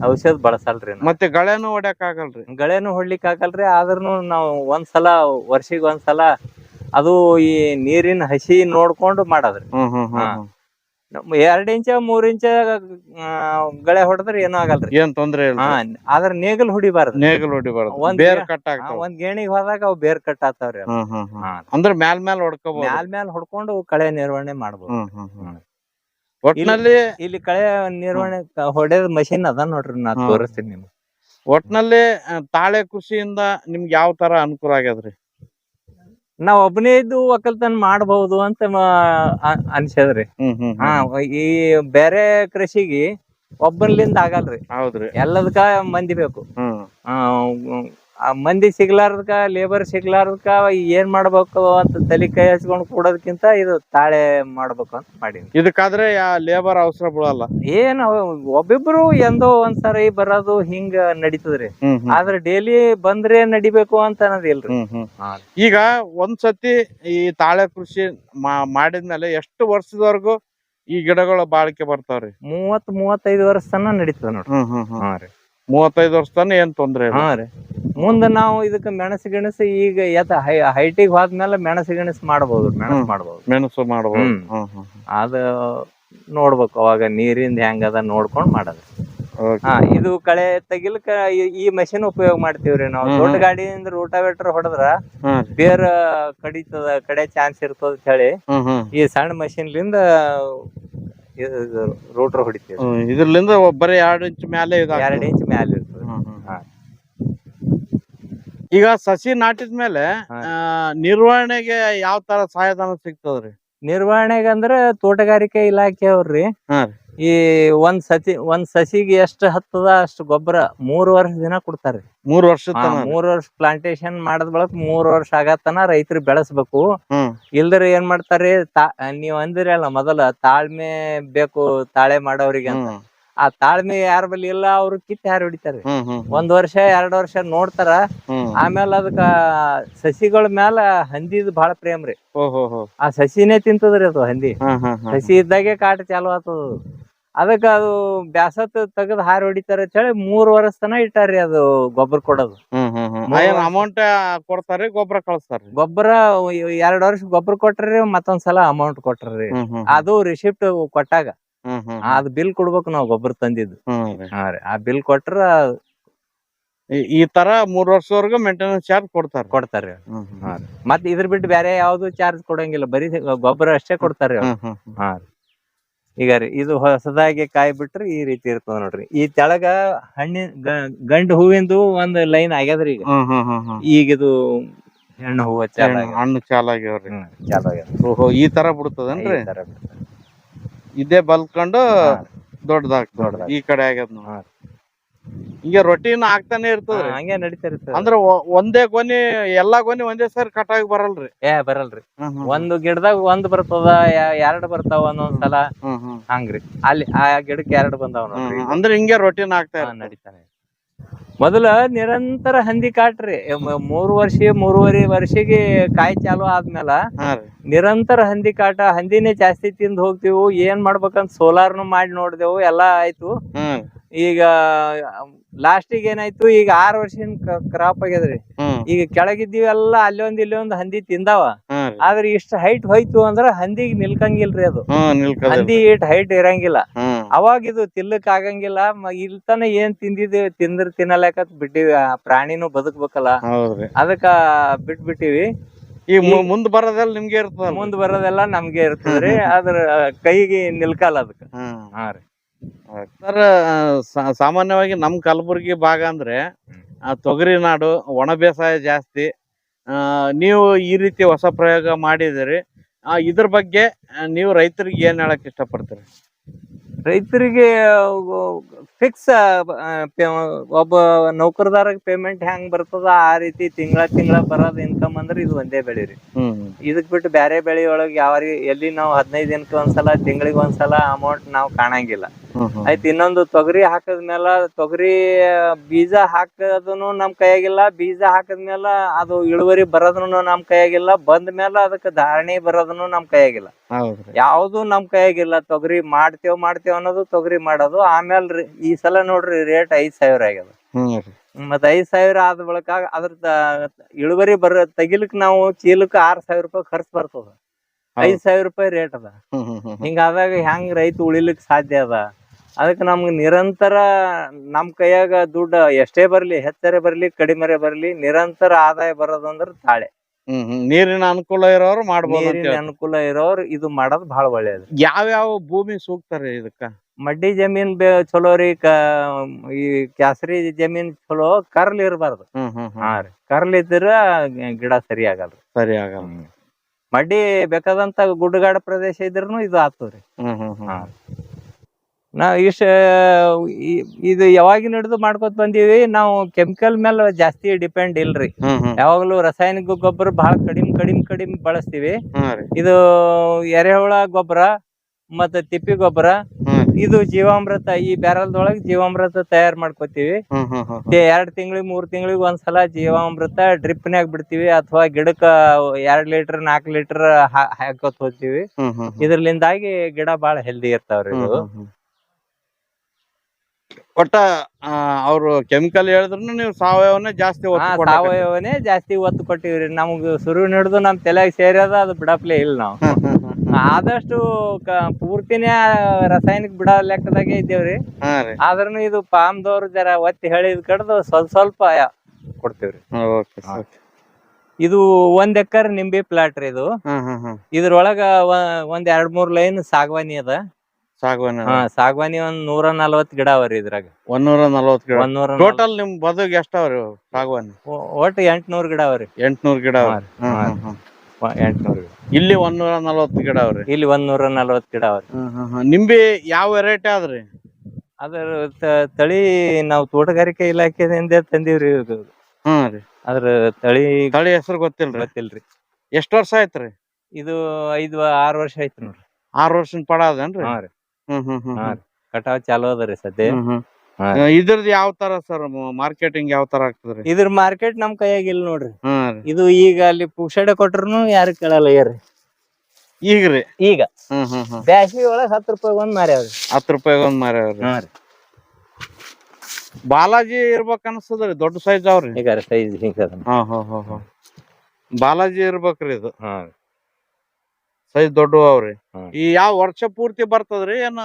ಔಷಧ ಬಳಸಲ್ರಿ ನಾವ್. ಮತ್ತೆ ಗಳೆನು ಹೊಡ್ಯಾಕ್ ಆಗಲ್ರಿ? ಗಳೆನು ಹೊಡ್ಲಿಕ್ ಆಗಲ್ರಿ ಆದ್ರೂ ನಾವು ಒಂದ್ಸಲ ವರ್ಷಿಗ್ ಒಂದ್ಸಲ ಅದು ಈ ನೀರಿನ ಹಸಿ ನೋಡ್ಕೊಂಡು ಮಾಡದ್ರಿ. ಹ್ಮ್ ಹ್ಮ್. ಹ್ಮ್. ಎರಡ್ ಇಂಚ ಮೂರ್ ಇಂಚ ಗಳೆ ಹೊಡೆದ್ರ ಏನೂ ಆಗಲ್ರಿ. ಏನ್ ತೊಂದ್ರೆ ಇಲ್ಲ. ಹಾ ಆದ್ರ ನೇಗಲ್ ಹೊಡಿಬಾರ್ದು. ನೇಗಲ್ ಹೊಡಿಬಾರ್ದು. ಒಂದ್ ಬೇರ್ ಕಟ್ ಆಗ್ತಾವ. ಒಂದ್ ಗೇಣಿಗೆ ಹೋದಾಗ ಅವ್ ಬೇರ್ ಕಟ್ ಆಗ್ತಾವ್ರಿ ಅಂದ್ರೆ ಮ್ಯಾಲ್ ಮ್ಯಾಲ್ ಹೊಡ್ಕೋಬಹುದು ಮ್ಯಾಲ್ ಮ್ಯಾಲ್ ಹೊಡ್ಕೊಂಡು ಕಳೆ ನಿರ್ವಹಣೆ ಮಾಡ್ಬೋದು. ಒಟ್ನಲ್ಲಿ ಇಲ್ಲಿ ಕಳೆ ನಿರ್ವಹಣೆ ಹೊಡೆದ ಮಷಿನ್ ಅದ ನೋಡ್ರಿ ನಾ. ತೋರಿಸ್ತೀನಿ ನಿಮ್ಗೆ. ಒಟ್ನಲ್ಲಿ ತಾಳೆ ಕೃಷಿಯಿಂದ ನಿಮ್ಗೆ ಯಾವ ತರ ಅನುಕೂಲ ಆಗ್ಯದ್ರಿ? ನಾವ್ ಒಬ್ಬನೇ ಇದ್ದು ಒಕ್ಕಲ್ತನ ಮಾಡಬಹುದು ಅಂತ ಅನ್ಸದ್ರಿ ಹಾ ಈ ಬೇರೆ ಕೃಷಿಗೆ ಒಬ್ಬನ್ಲಿಂದ ಆಗಲ್ರಿ. ಹೌದ್ರಿ. ಎಲ್ಲದಕ್ಕ ಮಂದಿ ಬೇಕು. ಹ್ಮ್. ಆ, ಮಂದಿ ಸಿಗ್ಲಾರ್ದಕ್ಕ ಲೇಬರ್ ಸಿಗ್ಲಾರ್ದಕ್ಕ ಏನ್ ಮಾಡ್ಬೇಕು ಅಂತ ತಲಿ ಕೈ ಹಚ್ಕೊಂಡ್ ಕೂಡೋದಕ್ಕಿಂತ ಇದು ತಾಳೆ ಮಾಡ್ಬೇಕು ಅಂತ ಮಾಡೀನಿ ಇದಕ್ಕಾದ್ರೆ ಯಾ ಲೇಬರ್ ಅವಸರ ಬೀಳಲ್ಲ? ಏನ್ ಅವ್- ಒಬ್ಬಿಬ್ರು ಎಂದೋ ಒಂದ್ಸರಿ ಬರೋದು ಹಿಂಗ ನಡೀತದ್ರಿ. ಆದ್ರೆ ಹ್ಮ್. ಆದ್ರ ಡೈಲಿ ಬಂದ್ರೆ ನಡಿಬೇಕು ಅಂತ ಅನ್ನೋದಿಲ್ರಿ ಹ್ಮ್ ಹ್ಮ್. ಹಾ. ಈಗ ಒಂದ್ಸತಿ ಈ ತಾಳೆ ಕೃಷಿ ಮಾ- ಮಾಡಿದ್ಮೇಲೆ ಎಷ್ಟು ವರ್ಷದವರೆಗೂ ಈ ಗಿಡಗಳು ಬಾಳಿಕೆ ಬರ್ತಾವ್ರಿ? ಮೂವತ್ ಮೂವತ್ತೈದು ವರ್ಷ ತನ ನಡೀತದ ನೋಡ್ರಿ. ಹ್ಮ್ ಹ್ಮ್ ಹ್ಮ್. ಹಾ ರೀ. ಮೂವತ್ತೈದು ವರ್ಷ ತನ ಏನ್ ತೊಂದ್ರೆ ಇಲ್ಲ? ಹಾ ರೀ. ಮುಂದ ನಾವು ಇದಕ್ಕ ಮೆಣಸು ಗಿಣಸು ಈಗ ಎತ್ತ ಹೈಟಿಗೆ ಹೋದ್ಮೇಲೆ ಮೆಣಸು ಗಿಣಸು ಮಾಡ್ಬೋದು ಮೆಣಸು ಹ್ಮ್. ಮಾಡ್ಬೋದು. ಮೆಣಸು ಮಾಡ್ಬೋದು. ಹ್ಮ್. ಹ್ಮ್ ಹ್ಮ್ ಅದ ನೋಡ್ಬೇಕು ಅವಾಗ ನೀರಿಂದ ಹೆಂಗದ ನೋಡ್ಕೊಂಡ್ ಮಾಡೋದು. Okay. ಹಾ ಇದು ಕಳೆ ತೆಗಿಲಿಕ್ಕ ಈ- ಈ ಮಷಿನ್ ಉಪಯೋಗ ಮಾಡ್ತೀವ್ರಿ ನಾವು. ದೊಡ್ಡ ಗಾಡಿಯಿಂದ ರೂಟಾವೇಟರ್ ಹೊಡೆದ್ರ ಹ್ಮ್. ಬೇರ್ ಕಡಿತದ ಕಡೆ ಚಾನ್ಸ್ ಇರ್ತದ ಅಂತ ಹೇಳಿ ಹ್ಮ್ ಹ್ಮ್. ಈ ಸಣ್ಣ ಮಷಿನ್ಲಿಂದ ರೂಟರ್ ಹೊಡಿತೀವಿ. ಇದ್ರಲಿಂದ ಬರೀ ಎರಡ್ ಇಂಚ್ ಮ್ಯಾಲೆ ಇದಾಗ ಎರಡ್ ಇಂಚ್ ಮ್ಯಾಲ ಇರ್ತದೆ. ಈಗ ಸಸಿ ನಾಟಿದ ಮೇಲೆ ನಿರ್ವಹಣೆಗೆ ಯಾವ ತರ ಸಹಾಯಧನ ಸಿಗ್ತದ್ರಿ? ನಿರ್ವಹಣೆಗೆ ಅಂದ್ರೆ ತೋಟಗಾರಿಕೆ ಇಲಾಖೆಯವ್ರಿ ಹಾ ಈ ಒಂದ್ ಸಸಿ ಒಂದ್ ಸಸಿಗೆ ಎಷ್ಟ್ ಹತ್ತದ ಅಷ್ಟ್ ಗೊಬ್ಬರ ಮೂರ್ ವರ್ಷ ದಿನ ಕೊಡ್ತಾರ್ರಿ. ಮೂರ್ ವರ್ಷ ಮೂರ್ ವರ್ಷ ಪ್ಲಾಂಟೇಶನ್ ಮಾಡದ್ ಬಳಕ ಮೂರ್ ವರ್ಷ ಆಗತನ ರೈತರು ಬೆಳೆಸ್ಬೇಕು. ಇಲ್ದ್ರ ಏನ್ ಮಾಡ್ತಾರಿ ತಾ ನೀವ್ ಅಂದಿರಲ್ಲ ಮೊದಲ ತಾಳ್ಮೆ ಬೇಕು ತಾಳೆ ಮಾಡೋರಿಗೆ ಅಂತ. ಆ ತಾಳ್ಮೆ ಯಾರ ಬಳಿ ಇಲ್ಲ ಅವ್ರು ಕಿತ್ ಯಾರು ಹೊಡಿತಾರ್ರಿ. ಒಂದ್ ವರ್ಷ ಎರಡ್ ವರ್ಷ ನೋಡ್ತಾರ ಆಮೇಲೆ ಅದಕ್ಕ ಸಸಿಗಳ ಮ್ಯಾಲ ಹಂದಿದ್ ಬಹಳ ಪ್ರೇಮ ರೀ ಓಹೋ ಆ ಸಸಿನೇ ತಿಂತದ್ರಿ ಅದು ಹಂದಿ. ಸಸಿ ಇದ್ದಾಗೆ ಕಾಟ ಚಾಲು ಆತದ ಅದು. ಅದಕ್ಕ ಅದು ಬ್ಯಾಸತ್ ತೆಗದ್ ಹಾರಿ ಹೊಡಿತಾರ ಅಂತ ಹೇಳಿ ಮೂರ್ ವರ್ಷ ತನ ಇಟ್ಟಾರ್ರಿ ಅದು ಗೊಬ್ಬರ ಕೊಡೋದು. ಅಮೌಂಟ್ ಕೊಡ್ತಾರಿ ಗೊಬ್ಬರ ಕಳಿಸ್ತಾರಿ ಗೊಬ್ಬರ ಎರಡ್ ವರ್ಷ ಗೊಬ್ಬರ ಕೊಟ್ರಿ ಮತ್ತೊಂದ್ಸಲ ಅಮೌಂಟ್ ಕೊಟ್ರಿ ಅದು ರಿಸಿಪ್ಟ್ ಕೊಟ್ಟಾಗ ಅದ್ ಬಿಲ್ ಕೊಡ್ಬೇಕು ನಾವ್ ಗೊಬ್ಬರ ತಂದಿದ್ದು. ಆ ಬಿಲ್ ಕೊಟ್ರ ಈ- ತರ ಮೂರ್ ವರ್ಷದವರೆಗೂ ಮೇಂಟೆನೆನ್ಸ್ ಚಾರ್ಜ್ ಕೊಡ್ತಾರ ಕೊಡ್ತಾರೆ ಮತ್ ಇದ್ರ ಬಿಟ್ಟು ಬೇರೆ ಯಾವ್ದು ಚಾರ್ಜ್ ಕೊಡಂಗಿಲ್ಲ. ಬರೀ ಗೊಬ್ಬರ ಅಷ್ಟೇ ಕೊಡ್ತಾರ. ಹಾ ರೀ. ಈಗ ರೀ ಇದು ಹೊಸದಾಗಿ ಕಾಯಿ ಬಿಟ್ರಿ ಈ ರೀತಿ ಇರ್ತದ ನೋಡ್ರಿ. ಈ ತೆಳಗ ಹಣ್ಣಿನ ಗಂಡು ಹೂವಿಂದು ಒಂದ್ ಲೈನ್ ಆಗ್ಯದ್ರಿ ಈಗ. ಈಗ ಇದು ಹೆಣ್ಣು ಹೂವ ಚಾಲ ಹಣ್ಣು- ಚಾಲಾಗ್ಯವ್ರಿ ಓಹೋ ಈ ತರ ಬಿಡ್ತದನ್ರಿ. ಇದೇ ಬಲ್ಕೊಂಡು ದೊಡ್ಡದಾಗ ದೊಡ್ಡದಾಗ್ತದ. ದೊಡ್ಡದಾಗ್ತದ. ಈ ಕಡೆ ಆಗ್ಯದ ನೋಡಿ ಹಾ. ಹಿಂಗೆ ರೊಟೀನ್ ಆಗ್ತಾನೆ ಇರ್ತದ್ರಿ. ಹಂಗೆ ನಡೀತಾ ಇರ್ತದೆ ಅಂದ್ರ ಒ- ಒಂದೇ ಗೊನಿ ಎಲ್ಲಾ ಗೊನಿ ಒಂದೇ ಸರಿ ಕಟಾಗಿ ಬರಲ್ರಿ. ಏ ಬರಲ್ರಿ. ಒಂದು ಗಿಡದಾಗ ಒಂದ್ ಬರ್ತದ ಯಾ- ಎರಡ್ ಬರ್ತಾವ ಒಂದೊಂದ್ ಸಲ ಹ್ಮ್ ಹ್ಮ್. ಹಂಗ್ರಿ. ಅಲ್ಲಿ ಆ ಗಿಡಕ್ಕೆ ಎರಡ್ ಬಂದಾವ ನೋಡ್ರಿ. ಹ್ಮ್. ಅಂದ್ರೆ ಹಿಂಗೆ ರೊಟೀನ್ ಆಗ್ತಾ ಹಾ, ಇರ್ತದೆ. ನಡೀತಾನೆ. ಮೊದಲ ನಿರಂತರ ಹಂದಿ ಕಾಟ್ರಿ. ಮ- ಮೂರು ವರ್ಷ ಮೂರುವರೆ ವರ್ಷಿಗೆ ಕಾಯಿ ಚಾಲು ಆದ್ಮೇಲ ಹಾ ರೀ. ನಿರಂತರ ಹಂದಿ ಕಾಟ ಹಂದಿನೇ ಜಾಸ್ತಿ ತಿಂದ್ ಹೋಗ್ತಿವು. ಏನ್ ಮಾಡ್ಬೇಕಂತ ಸೋಲಾರ್ನು ಮಾಡಿ ನೋಡ್ದೆವು ಎಲ್ಲಾ ಆಯ್ತು. ಹ್ಮ್ ಈಗ ಲಾಸ್ಟಿಗೆ ಏನಾಯ್ತು ಈಗ ಆರ್ ವರ್ಷಿನ ಕ್ರಾಪ್ ಆಗ್ಯದ್ರಿ. ಹ್ಮ್ ಈಗ ಕೆಳಗಿದ್ದೀವಿ ಎಲ್ಲ ಅಲ್ಲೊಂದ್ ಇಲ್ಲೊಂದ್ ಹಂದಿ ತಿಂದಾವ. ರೀ. ಆದ್ರೆ ಇಷ್ಟ ಹೈಟ್ ಹೋಯ್ತು ಅಂದ್ರ ಹಂದಿಗ್ ನಿಲ್ಕಂಗಿಲ್ರಿ ಅದು. ಹ್ಮ್ ನಿಲ್ಕದ ಹಂದಿ ಇಟ್ ಹೈಟ್ ಇರಂಗಿಲ್ಲ. ಹ್ಮ್ ಅವಾಗ ಇದು ತಿಲ್ಲಕ್ ಆಗಂಗಿಲ್ಲ. ಇಲ್ತನ ಏನ್ ತಿಂದಿದ್ದೀವಿ ತಿಂದ್ರ ತಿನ್ನಲಾಕ ಬಿಟ್ಟಿವಿ. ಆ ಪ್ರಾಣಿನೂ ಬದುಕ್ಬೇಕಲ್ಲ. ಹೌದ್ರಿ. ಅದಕ್ಕ ಬಿಟ್ಬಿಟ್ಟಿವಿ. ಬಿಟ್ಟಿವಿ ಈ ಮುಂದ್ ಬರೋದೆಲ್ಲ ನಿಮ್ಗೆ ಇರ್ತದ ಮುಂದ್ ಬರೋದೆಲ್ಲ ನಮ್ಗೆ ಇರ್ತದ್ರಿ. ಅದ್ರ ಕೈಗೆ ನಿಲ್ಕಲ್ಲ ಅದಕ್ಕ ಹಾ ರೀ. ಸರ್ ಸಾಮಾನ್ಯವಾಗಿ ನಮ್ ಕಲಬುರ್ಗಿ ಭಾಗ ಅಂದ್ರೆ ಆ, ತೊಗರಿ ನಾಡು ಒಣ ಬೇಸಾಯ ಜಾಸ್ತಿ. ಆ, ನೀವು ಈ ರೀತಿ ಹೊಸ ಪ್ರಯೋಗ ಮಾಡಿದಿರಿ ಆ, ಇದ್ರ ಬಗ್ಗೆ ನೀವು ರೈತರಿಗೆ ಏನ್ ಹೇಳಕ್ ಇಷ್ಟಪಡ್ತೀರಿ? ರೈತರಿಗೆ ಫಿಕ್ಸ್ ಒಬ್ಬ ನೌಕರದಾರಗ್ ಪೇಮೆಂಟ್ ಹೆಂಗ್ ಬರ್ತದ ಆ ರೀತಿ ತಿಂಗಳ ತಿಂಗಳ ಬರೋದ್ ಇನ್ಕಮ್ ಅಂದ್ರೆ ಇದು ಒಂದೇ ಬೆಳೆ ರೀ. ಇದಕ್ ಬಿಟ್ಟು ಬ್ಯಾರೆ ಬೆಳಿ ಒಳಗ್ ಯಾವ ಎಲ್ಲಿ ನಾವು ಹದಿನೈದು ದಿನಕ್ಕೆ ಒಂದ್ಸಲ ತಿಂಗಳಿಗೆ ಒಂದ್ಸಲ ಅಮೌಂಟ್ ನಾವು ಕಾಣಂಗಿಲ್ಲ. ಆಯ್ತು ಇನ್ನೊಂದು ತೊಗರಿ ಹಾಕದ್ಮೇಲ ತೊಗರಿ ಬೀಜ ಹಾಕದನು ನಮ್ ಕೈಯಾಗಿಲ್ಲ ಬೀಜ ಹಾಕದ್ಮೇಲ ಅದು ಇಳುವರಿ ಬರೋದನು ನಮ್ ಕೈಯಾಗಿಲ್ಲ ಬಂದ ಮೇಲ ಅದಕ್ಕೆ ಧಾರಣೆ ಬರೋದನು ನಮ್ ಕೈಯಾಗಿಲ್ಲ. ಯಾವುದು ನಮ್ ಕೈಯಾಗಿಲ್ಲ ತೊಗರಿ ಮಾಡ್ತೇವ್ ಮಾಡ್ತೇವ್ ಅನ್ನೋದು ತೊಗರಿ ಮಾಡೋದು ಆಮೇಲೆ ಈ ಸಲ ನೋಡ್ರಿ ರೇಟ್ ಐದ್ ಸಾವಿರ ಆಗ್ಯದ. ಮತ್ ಐದ್ ಸಾವಿರ ಆದ ಬಳಿಕ ಅದ್ರ ಇಳುವರಿ ಬರ ತೆಗಿಲಿಕ್ ನಾವು ಚೀಲಕ್ ಆರ್ ಸಾವಿರ ರೂಪಾಯಿ ಖರ್ಚು ಬರ್ತದ. ಐದ್ ಸಾವಿರ ರೂಪಾಯಿ ರೇಟ್ ಅದ. ಹಿಂಗಾದಾಗ ಹೆಂಗ್ ರೈತ ಉಳಿಲಿಕ್ ಸಾಧ್ಯ ಅದ? ಅದಕ್ಕೆ ನಮ್ಗೆ ನಿರಂತರ ನಮ್ ಕೈಯಾಗ ದುಡ್ಡು ಎಷ್ಟೇ ಬರ್ಲಿ ಹೆಚ್ಚರೆ ಬರ್ಲಿ ಕಡಿಮೆರೆ ಬರ್ಲಿ ನಿರಂತರ ಆದಾಯ ಬರೋದಂದ್ರ ತಾಳೆ. ನೀರಿನ ಅನುಕೂಲ ಇರೋರು ಮಾಡಬಹುದು ನೀರಿನ ಅನುಕೂಲ ಇರೋರು ಇದು ಮಾಡೋದ್ ಬಹಳ ಒಳ್ಳೇದು. ಯಾವ್ಯಾವ ಭೂಮಿ ಸೂಕ್ತ ರೀ ಇದಕ್ಕ? ಮಡ್ಡಿ ಜಮೀನ್ ಬೇ ಚಲೋ ರೀ ಈ ಕ್ಯಾಸರಿ ಜಮೀನ್ ಚಲೋ ಕರ್ಲ್ ಇರಬಾರ್ದು. ಹಾ ರೀ. ಕರ್ಲ್ ಇದ್ರ ಗಿಡ ಸರಿ ಆಗಲ್ಲ ಸರಿ ಆಗಲ್ಲ. ಮಡ್ಡಿ ಬೇಕಾದಂತ ಗುಡ್ಡಗಾಡ ಪ್ರದೇಶ ಇದ್ರೂ ಇದು ಆಗ್ತದ್ರಿ ಹ್ಮ್ ಹ್ಮ್ ಹ್ಮ್. ಹಾ. ನಾವ್ ಇಷ್ಟ ಇದು ಯಾವಾಗಿನ ಹಿಡಿದು ಮಾಡ್ಕೊತ ಬಂದೀವಿ ನಾವು ಕೆಮಿಕಲ್ ಮೇಲೆ ಜಾಸ್ತಿ ಡಿಪೆಂಡ್ ಇಲ್ರಿ. ಯಾವಾಗಲೂ ರಾಸಾಯನಿಕ ಗೊಬ್ಬರ ಬಹಳ ಕಡಿಮೆ ಕಡಿಮೆ ಕಡಿಮೆ ಬಳಸ್ತೀವಿ. ಇದು ಎರೆಹುಳ ಗೊಬ್ಬರ ಮತ್ತ ತಿಪ್ಪಿ ಗೊಬ್ಬರ ಇದು ಜೀವಾಮೃತ ಈ ಬ್ಯಾರಲ್ದೊಳಗೆ ಜೀವಾಮೃತ ತಯಾರ ಮಾಡ್ಕೋತೀವಿ. ಎರಡ್ ತಿಂಗಳಿಗೆ ಮೂರ್ ತಿಂಗಳಿಗೆ ಒಂದ್ಸಲ ಜೀವಾಮೃತ ಡ್ರಿಪ್ನ್ಯಾಗ ಬಿಡ್ತೀವಿ ಅಥವಾ ಗಿಡಕ್ಕ ಎರಡ್ ಲೀಟರ್ ನಾಲ್ಕ್ ಲೀಟರ್ ಹಾಕೋತ ಹೋಗ್ತೀವಿ. ಇದರ್ಲಿಂದಾಗಿ ಗಿಡ ಬಾಳ ಹೆಲ್ದಿ ಇರ್ತಾವ್ರಿ ಇದು. ಒಟ್ಟ ಅವ್ರು ಕೆಮಿಕಲ್ ಹೇಳಿದ್ರು ನೀವು ಸಾವಯವನೇ ಜಾಸ್ತಿ ಒತ್ತು ಹಾ ಕೊಡಕತ್ತೀರಿ. ಸಾವಯವನೇ ಜಾಸ್ತಿ ಒತ್ತು ಕೊಟ್ಟಿವ್ರಿ ನಮ್ಗ್ ಸುರು ಹಿಡಿದು ನಮ್ ತಲೆಯಾಗ ಸೇರ್ಯದ ಅದು ಬಿಡಪ್ಲೆ ಇಲ್ಲ ನಾವು. ಹ್ಮ್ ಹ್ಮ್ ಹ್ಮ್. ಆದಷ್ಟು ಕ- ಪೂರ್ತಿನೇ ರಾಸಾಯನಿಕ ಬಿಡ ಲೆಕ್ಕದಾಗೆ ಇದ್ದೇವ್ರಿ. ಹಾ ರೀ. ಆದ್ರೂ ಇದು ಪಾಮ್ದವ್ರು ಜರ ಒತ್ತಿ ಹೇಳಿದ್ ಕಡ್ದು ಸ್ವಲ್ಪ ಸ್ವಲ್ಪ ಕೊಡ್ತೀವ್ರಿ. ಓಕೆ. ಇದು ಒಂದ್ ಎಕರ್ ನಿಂಬೆ ಪ್ಲಾಟ್ ರೀ ಇದು. ಹ್ಮ್ ಹ್ಮ್ ಹ್ಮ್. ಇದ್ರೊಳಗ ವ- ಒಂದ್ ಎರಡ್ ಮೂರ್ ಲೈನ್ ಸಾಗವಾನಿ ಅದ. ಸಾಗವಾನಿ. ಹಾ ಸಾಗವಾನಿ ಒಂದ್ ನೂರ ನಲ್ವತ್ ಗಿಡ ಅವ್ರಿ ಇದ್ರಾಗ. ಒಂದೂರ ನಲ್ವತ್ ಗಿಡ. ಒಂದ್ ನೂರ ಟೋಟಲ್ ನಿಮ್ ಬದುಗ್ ಎಷ್ಟಾವ್ರಿ ಸಾಗವಾನಿ? ಒಟ್ಟು ಎಂಟ್ನೂರ್ ಗಿಡ ಅವ್ರಿ. ಎಂಟ್ನೂರ್ ಗಿಡ ಅವ್ರಿ. ಹಾ. ಎಂಟ್ನೂರ್ ಗಿಡ. ಇಲ್ಲಿ ಒಂದೂರ ನಲ್ವತ್ ಗಿಡ ಅವ್ರಿ. ಇಲ್ಲಿ ಒಂದ್ ನೂರ ನಲ್ವತ್ ಗಿಡ ಅವ್ರಿ. ನಿಂಬೆ ಯಾವ ವೆರೈಟಿ ಆದ್ರಿ ಅದ್ರ ತ- ತಳಿ ನಾವ್ ತೋಟಗಾರಿಕೆ ಇಲಾಖೆಯಿಂದ ತಂದೀವ್ರಿ ಇದು. ರೀ. ಅದ್ರ ತಳಿ ತಳಿ ಹೆಸರು ಗೊತ್ತಿಲ್ರಿ? ಗೊತ್ತಿಲ್ರಿ. ಎಷ್ಟ್ ವರ್ಷ ಆಯ್ತ್ರಿ ಇದು ಐದು ಆರ್ ವರ್ಷ ಆಯ್ತು ನೋಡ್ರಿ. ಆರ್ ವರ್ಷದ ಪಡ ಅದೇನ್ರಿ? ಹಾ ರೀ. ಹ್ಮ್ ಹ್ಮ್ ಹ್ಮ್ ಹಾ ಕಟಾವ್ ಚಾಲೂ ಅದ ರೀ ಸದ್ಯ. ಹ್ಮ್ ಹ್ಮ್. ಹಾ. ಆ, ಇದ್ರದ್ ಯಾವ ತರ ಸರ್ ಮಾರ್ಕೆಟಿಂಗ್ ಯಾವ ತರ ಆಗ್ತದ್ರಿ? ಇದ್ರ ಮಾರ್ಕೆಟ್ ನಮ್ ಕೈಯಾಗ ಇಲ್ಲ ನೋಡ್ರಿ. ಹ್ಮ್ ರೀ. ಇದು ಈಗ ಅಲ್ಲಿ ಪುಕ್ಷಡೆ ಕೊಟ್ರು ಯಾರು ಕೇಳಲ್ಲ ಏರಿ ಈಗ ರೀ. ಈಗ. ಹ್ಮ್ ಹ್ಮ್ ಹ್ಮ್. ಬ್ಯಾಸಿಗೆ ಒಳಗ್ ಹತ್ತು ರೂಪಾಯಿ ಒಂದ್ ಮಾರ್ಯಾವ್ರಿ. ಹತ್ತು ರೂಪಾಯಿ ಒಂದ್ ಮಾರ್ಯಾವ್ರಿ. ಬಾಲಾಜಿ ಇರ್ಬೇಕ್ ಅನ್ಸ್ತದ್ರಿ ದೊಡ್ಡ ಸೈಜ್ ಅವ್ರಿ. ಈಗ ಸೈಜ್ ಹಿಂಗ ಬಾಲಾಜಿ ಇರ್ಬೇಕ್ರಿ ಇದು. ಹಾ ಸೈಜ್ ದೊಡ್ಡ ಅವ್ರಿ ಹ್ಮ್. ಈ ಯಾವ ವರ್ಷ ಪೂರ್ತಿ ಬರ್ತದ್ರಿ? ಏನ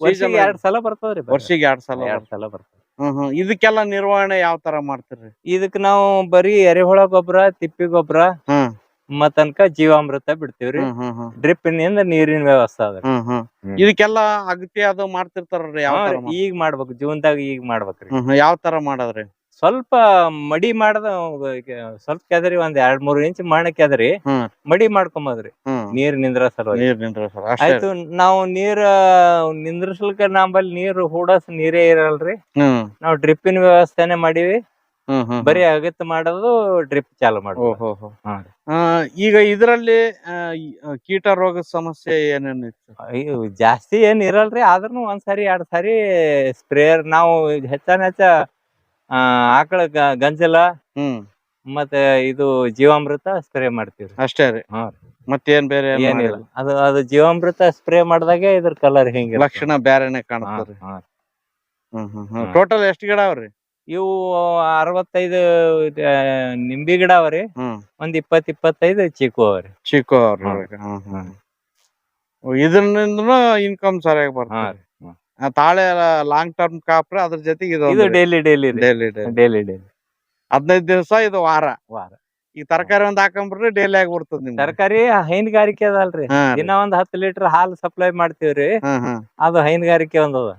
ವರ್ಷಿಗೆ ಎರಡ್ ಸಲ ಬರ್ತಾವ್ರಿ ಬರೀ. ವರ್ಷಿಗೆ ಎರಡ್ ಸಲ ಎರಡ್ ಬರ್ತದ. ಸಲ ಬರ್ತದ. ಹ್ಮ್ ಹ್ಮ್. ಇದಕ್ಕೆಲ್ಲ ನಿರ್ವಹಣೆ ಯಾವ ತರ ಮಾಡ್ತೀರಿ ಇದಕ್ ನಾವು ಬರೀ ಎರೆಹುಳ ಗೊಬ್ಬರ ತಿಪ್ಪಿ ಗೊಬ್ಬರ ಹ್ಮ್ ಮತ್ತನ್ಕ ಜೀವಾಮೃತ ಬಿಡ್ತೀವ್ರಿ. ಡ್ರಿಪ್ ಹ್ಮ್ ಹ್ಮ್. ಡ್ರಿಪ್ನಿಂದ ನೀರಿನ ವ್ಯವಸ್ಥೆ ಅದ. ಹ್ಮ್ ಹ್ಮ್. ಹ್ಮ್. ಇದಕ್ಕೆಲ್ಲ ಅಗತ್ಯ ಅದು ಮಾಡ್ತಿರ್ತಾರ್ರಿ ಯಾವ ತರ ಈಗ ಮಾಡ್ಬೇಕು ಜೂನ್ದಾಗ ಈಗ ಮಾಡ್ಬೇಕ್ರಿ. ಯಾವ ತರ ಮಾಡದ್ರಿ? ಸ್ವಲ್ಪ ಮಡಿ ಮಾಡದ ಸ್ವಲ್ಪ ಕೆದರಿ ಒಂದ್ ಎರಡ್ ಮೂರ್ ಇಂಚ್ ಮಣ್ಣ ಕೆದರಿ ಹ್ಮ್. ಮಡಿ ಮಾಡ್ಕೊಂಬದ್ರಿ. ಹ್ಮ್. ನೀರ್ ನಿಂದ್ರ ಸಲುವಾಗಿ. ನೀರ್ ನಿಂದ್ರ ಸರ್ ಅಷ್ಟೇ ಆಯ್ತು ನಾವು ನೀರ್ ನಿಂದ್ರಸ್ಲಿಕ್ಕ ನಂಬಲ್ಲಿ ನೀರ್ ಹೂಡಸ್ ನೀರೇ ಇರಲ್ರಿ. ಹ್ಮ್. ನಾವು ಡ್ರಿಪ್ಪಿನ ವ್ಯವಸ್ಥೆನೆ ಮಾಡಿವಿ. ಹ್ಮ್ ಹ್ಮ್ ಬರೀ ಅಗತ್ಯ ಮಾಡೋದು ಡ್ರಿಪ್ ಚಾಲು ಮಾಡ ಓಹೋ ಹೋ. ಹಾ. ಈಗ ಇದರಲ್ಲಿ ಕೀಟ ರೋಗದ ಸಮಸ್ಯೆ ಏನೇನ್ ಇತ್ತು? ಅಯ್ಯೋ, ಜಾಸ್ತಿ ಏನ್ ಇರಲ್ರಿ. ಆದ್ರೂ ಒಂದ್ ಸಾರಿ ಎರಡ್ ಸಾರಿ ಸ್ಪ್ರೇಯರ್ ನಾವು ಹೆಚ್ಚಾನ ಹೆಚ್ಚ ಆಕಳ ಗ- ಗಂಜಲ ಹ್ಮ್. ಮತ್ತೆ ಇದು ಜೀವಾಮೃತ ಸ್ಪ್ರೇ ಮಾಡ್ತೀವಿ ಅಷ್ಟೇ ರೀ. ಹಾ. ಮತ್ತೇನ್ ಬೇರೆ ಏನ್ ಏನಿಲ್ಲ. ಮಾಡಿಲ್ಲ? ಅದು ಅದು ಜೀವಾಮೃತ ಸ್ಪ್ರೇ ಮಾಡ್ದಾಗೆ ಇದ್ರ ಕಲರ್ ಹಿಂಗ ಲಕ್ಷಣ ಬ್ಯಾರೆನೆ ಕಾಣ್ತದ್ರಿ ಹ್ಮ್ ಹ್ಮ್ ಹ್ಮ್. ಹಾ. ಟೋಟಲ್ ಎಷ್ಟ್ ಗಿಡ ಅವ್ರಿ? ಇವು ಅರವತ್ತೈದು ಆ, ನಿಂಬಿ ಗಿಡ ಅವ್ರಿ. ಹ್ಮ್. ಒಂದ್ ಇಪ್ಪತ್ ಇಪ್ಪತ್ತೈದು ಚಿಕ್ಕು ಅವ್ರಿ ಚಿಕ್ಕು ಅವ್ರಿ ಹಾ. ಇದರಿಂದ ಇನ್ಕಮ್ ಸರಿಯಾಗಿ ಹಾ ಬರ್ತದೆ ರೀ. ತಾಳೆ ಲಾಂಗ್ ಟರ್ಮ್ ಕಾಪ್ರೆ ಅದ್ರ ಜೊತೆಗೆ ಇದು daily daily daily daily daily ಹದಿನೈದು ದಿವಸ ಇದು ವಾರ. ವಾರ. ಈ ತರಕಾರಿ ಒಂದ್ ಹಾಕೊಂಡ್ಬಿಟ್ರೆ ಡೈಲಿ ಆಗ್ಬಿಡ್ತದ ನಿಮ್ಗೆ. ತರಕಾರಿ ಹೈನುಗಾರಿಕೆ ಅದಲ್ರಿ. ಇನ್ನ. ದಿನ ಒಂದ್ ಹತ್ತು ಲೀಟರ್ ಹಾಲು ಸಪ್ಲೈ ಮಾಡ್ತೀವ್ರಿ. ಅದು ಹೈನುಗಾರಿಕೆ ಒಂದದ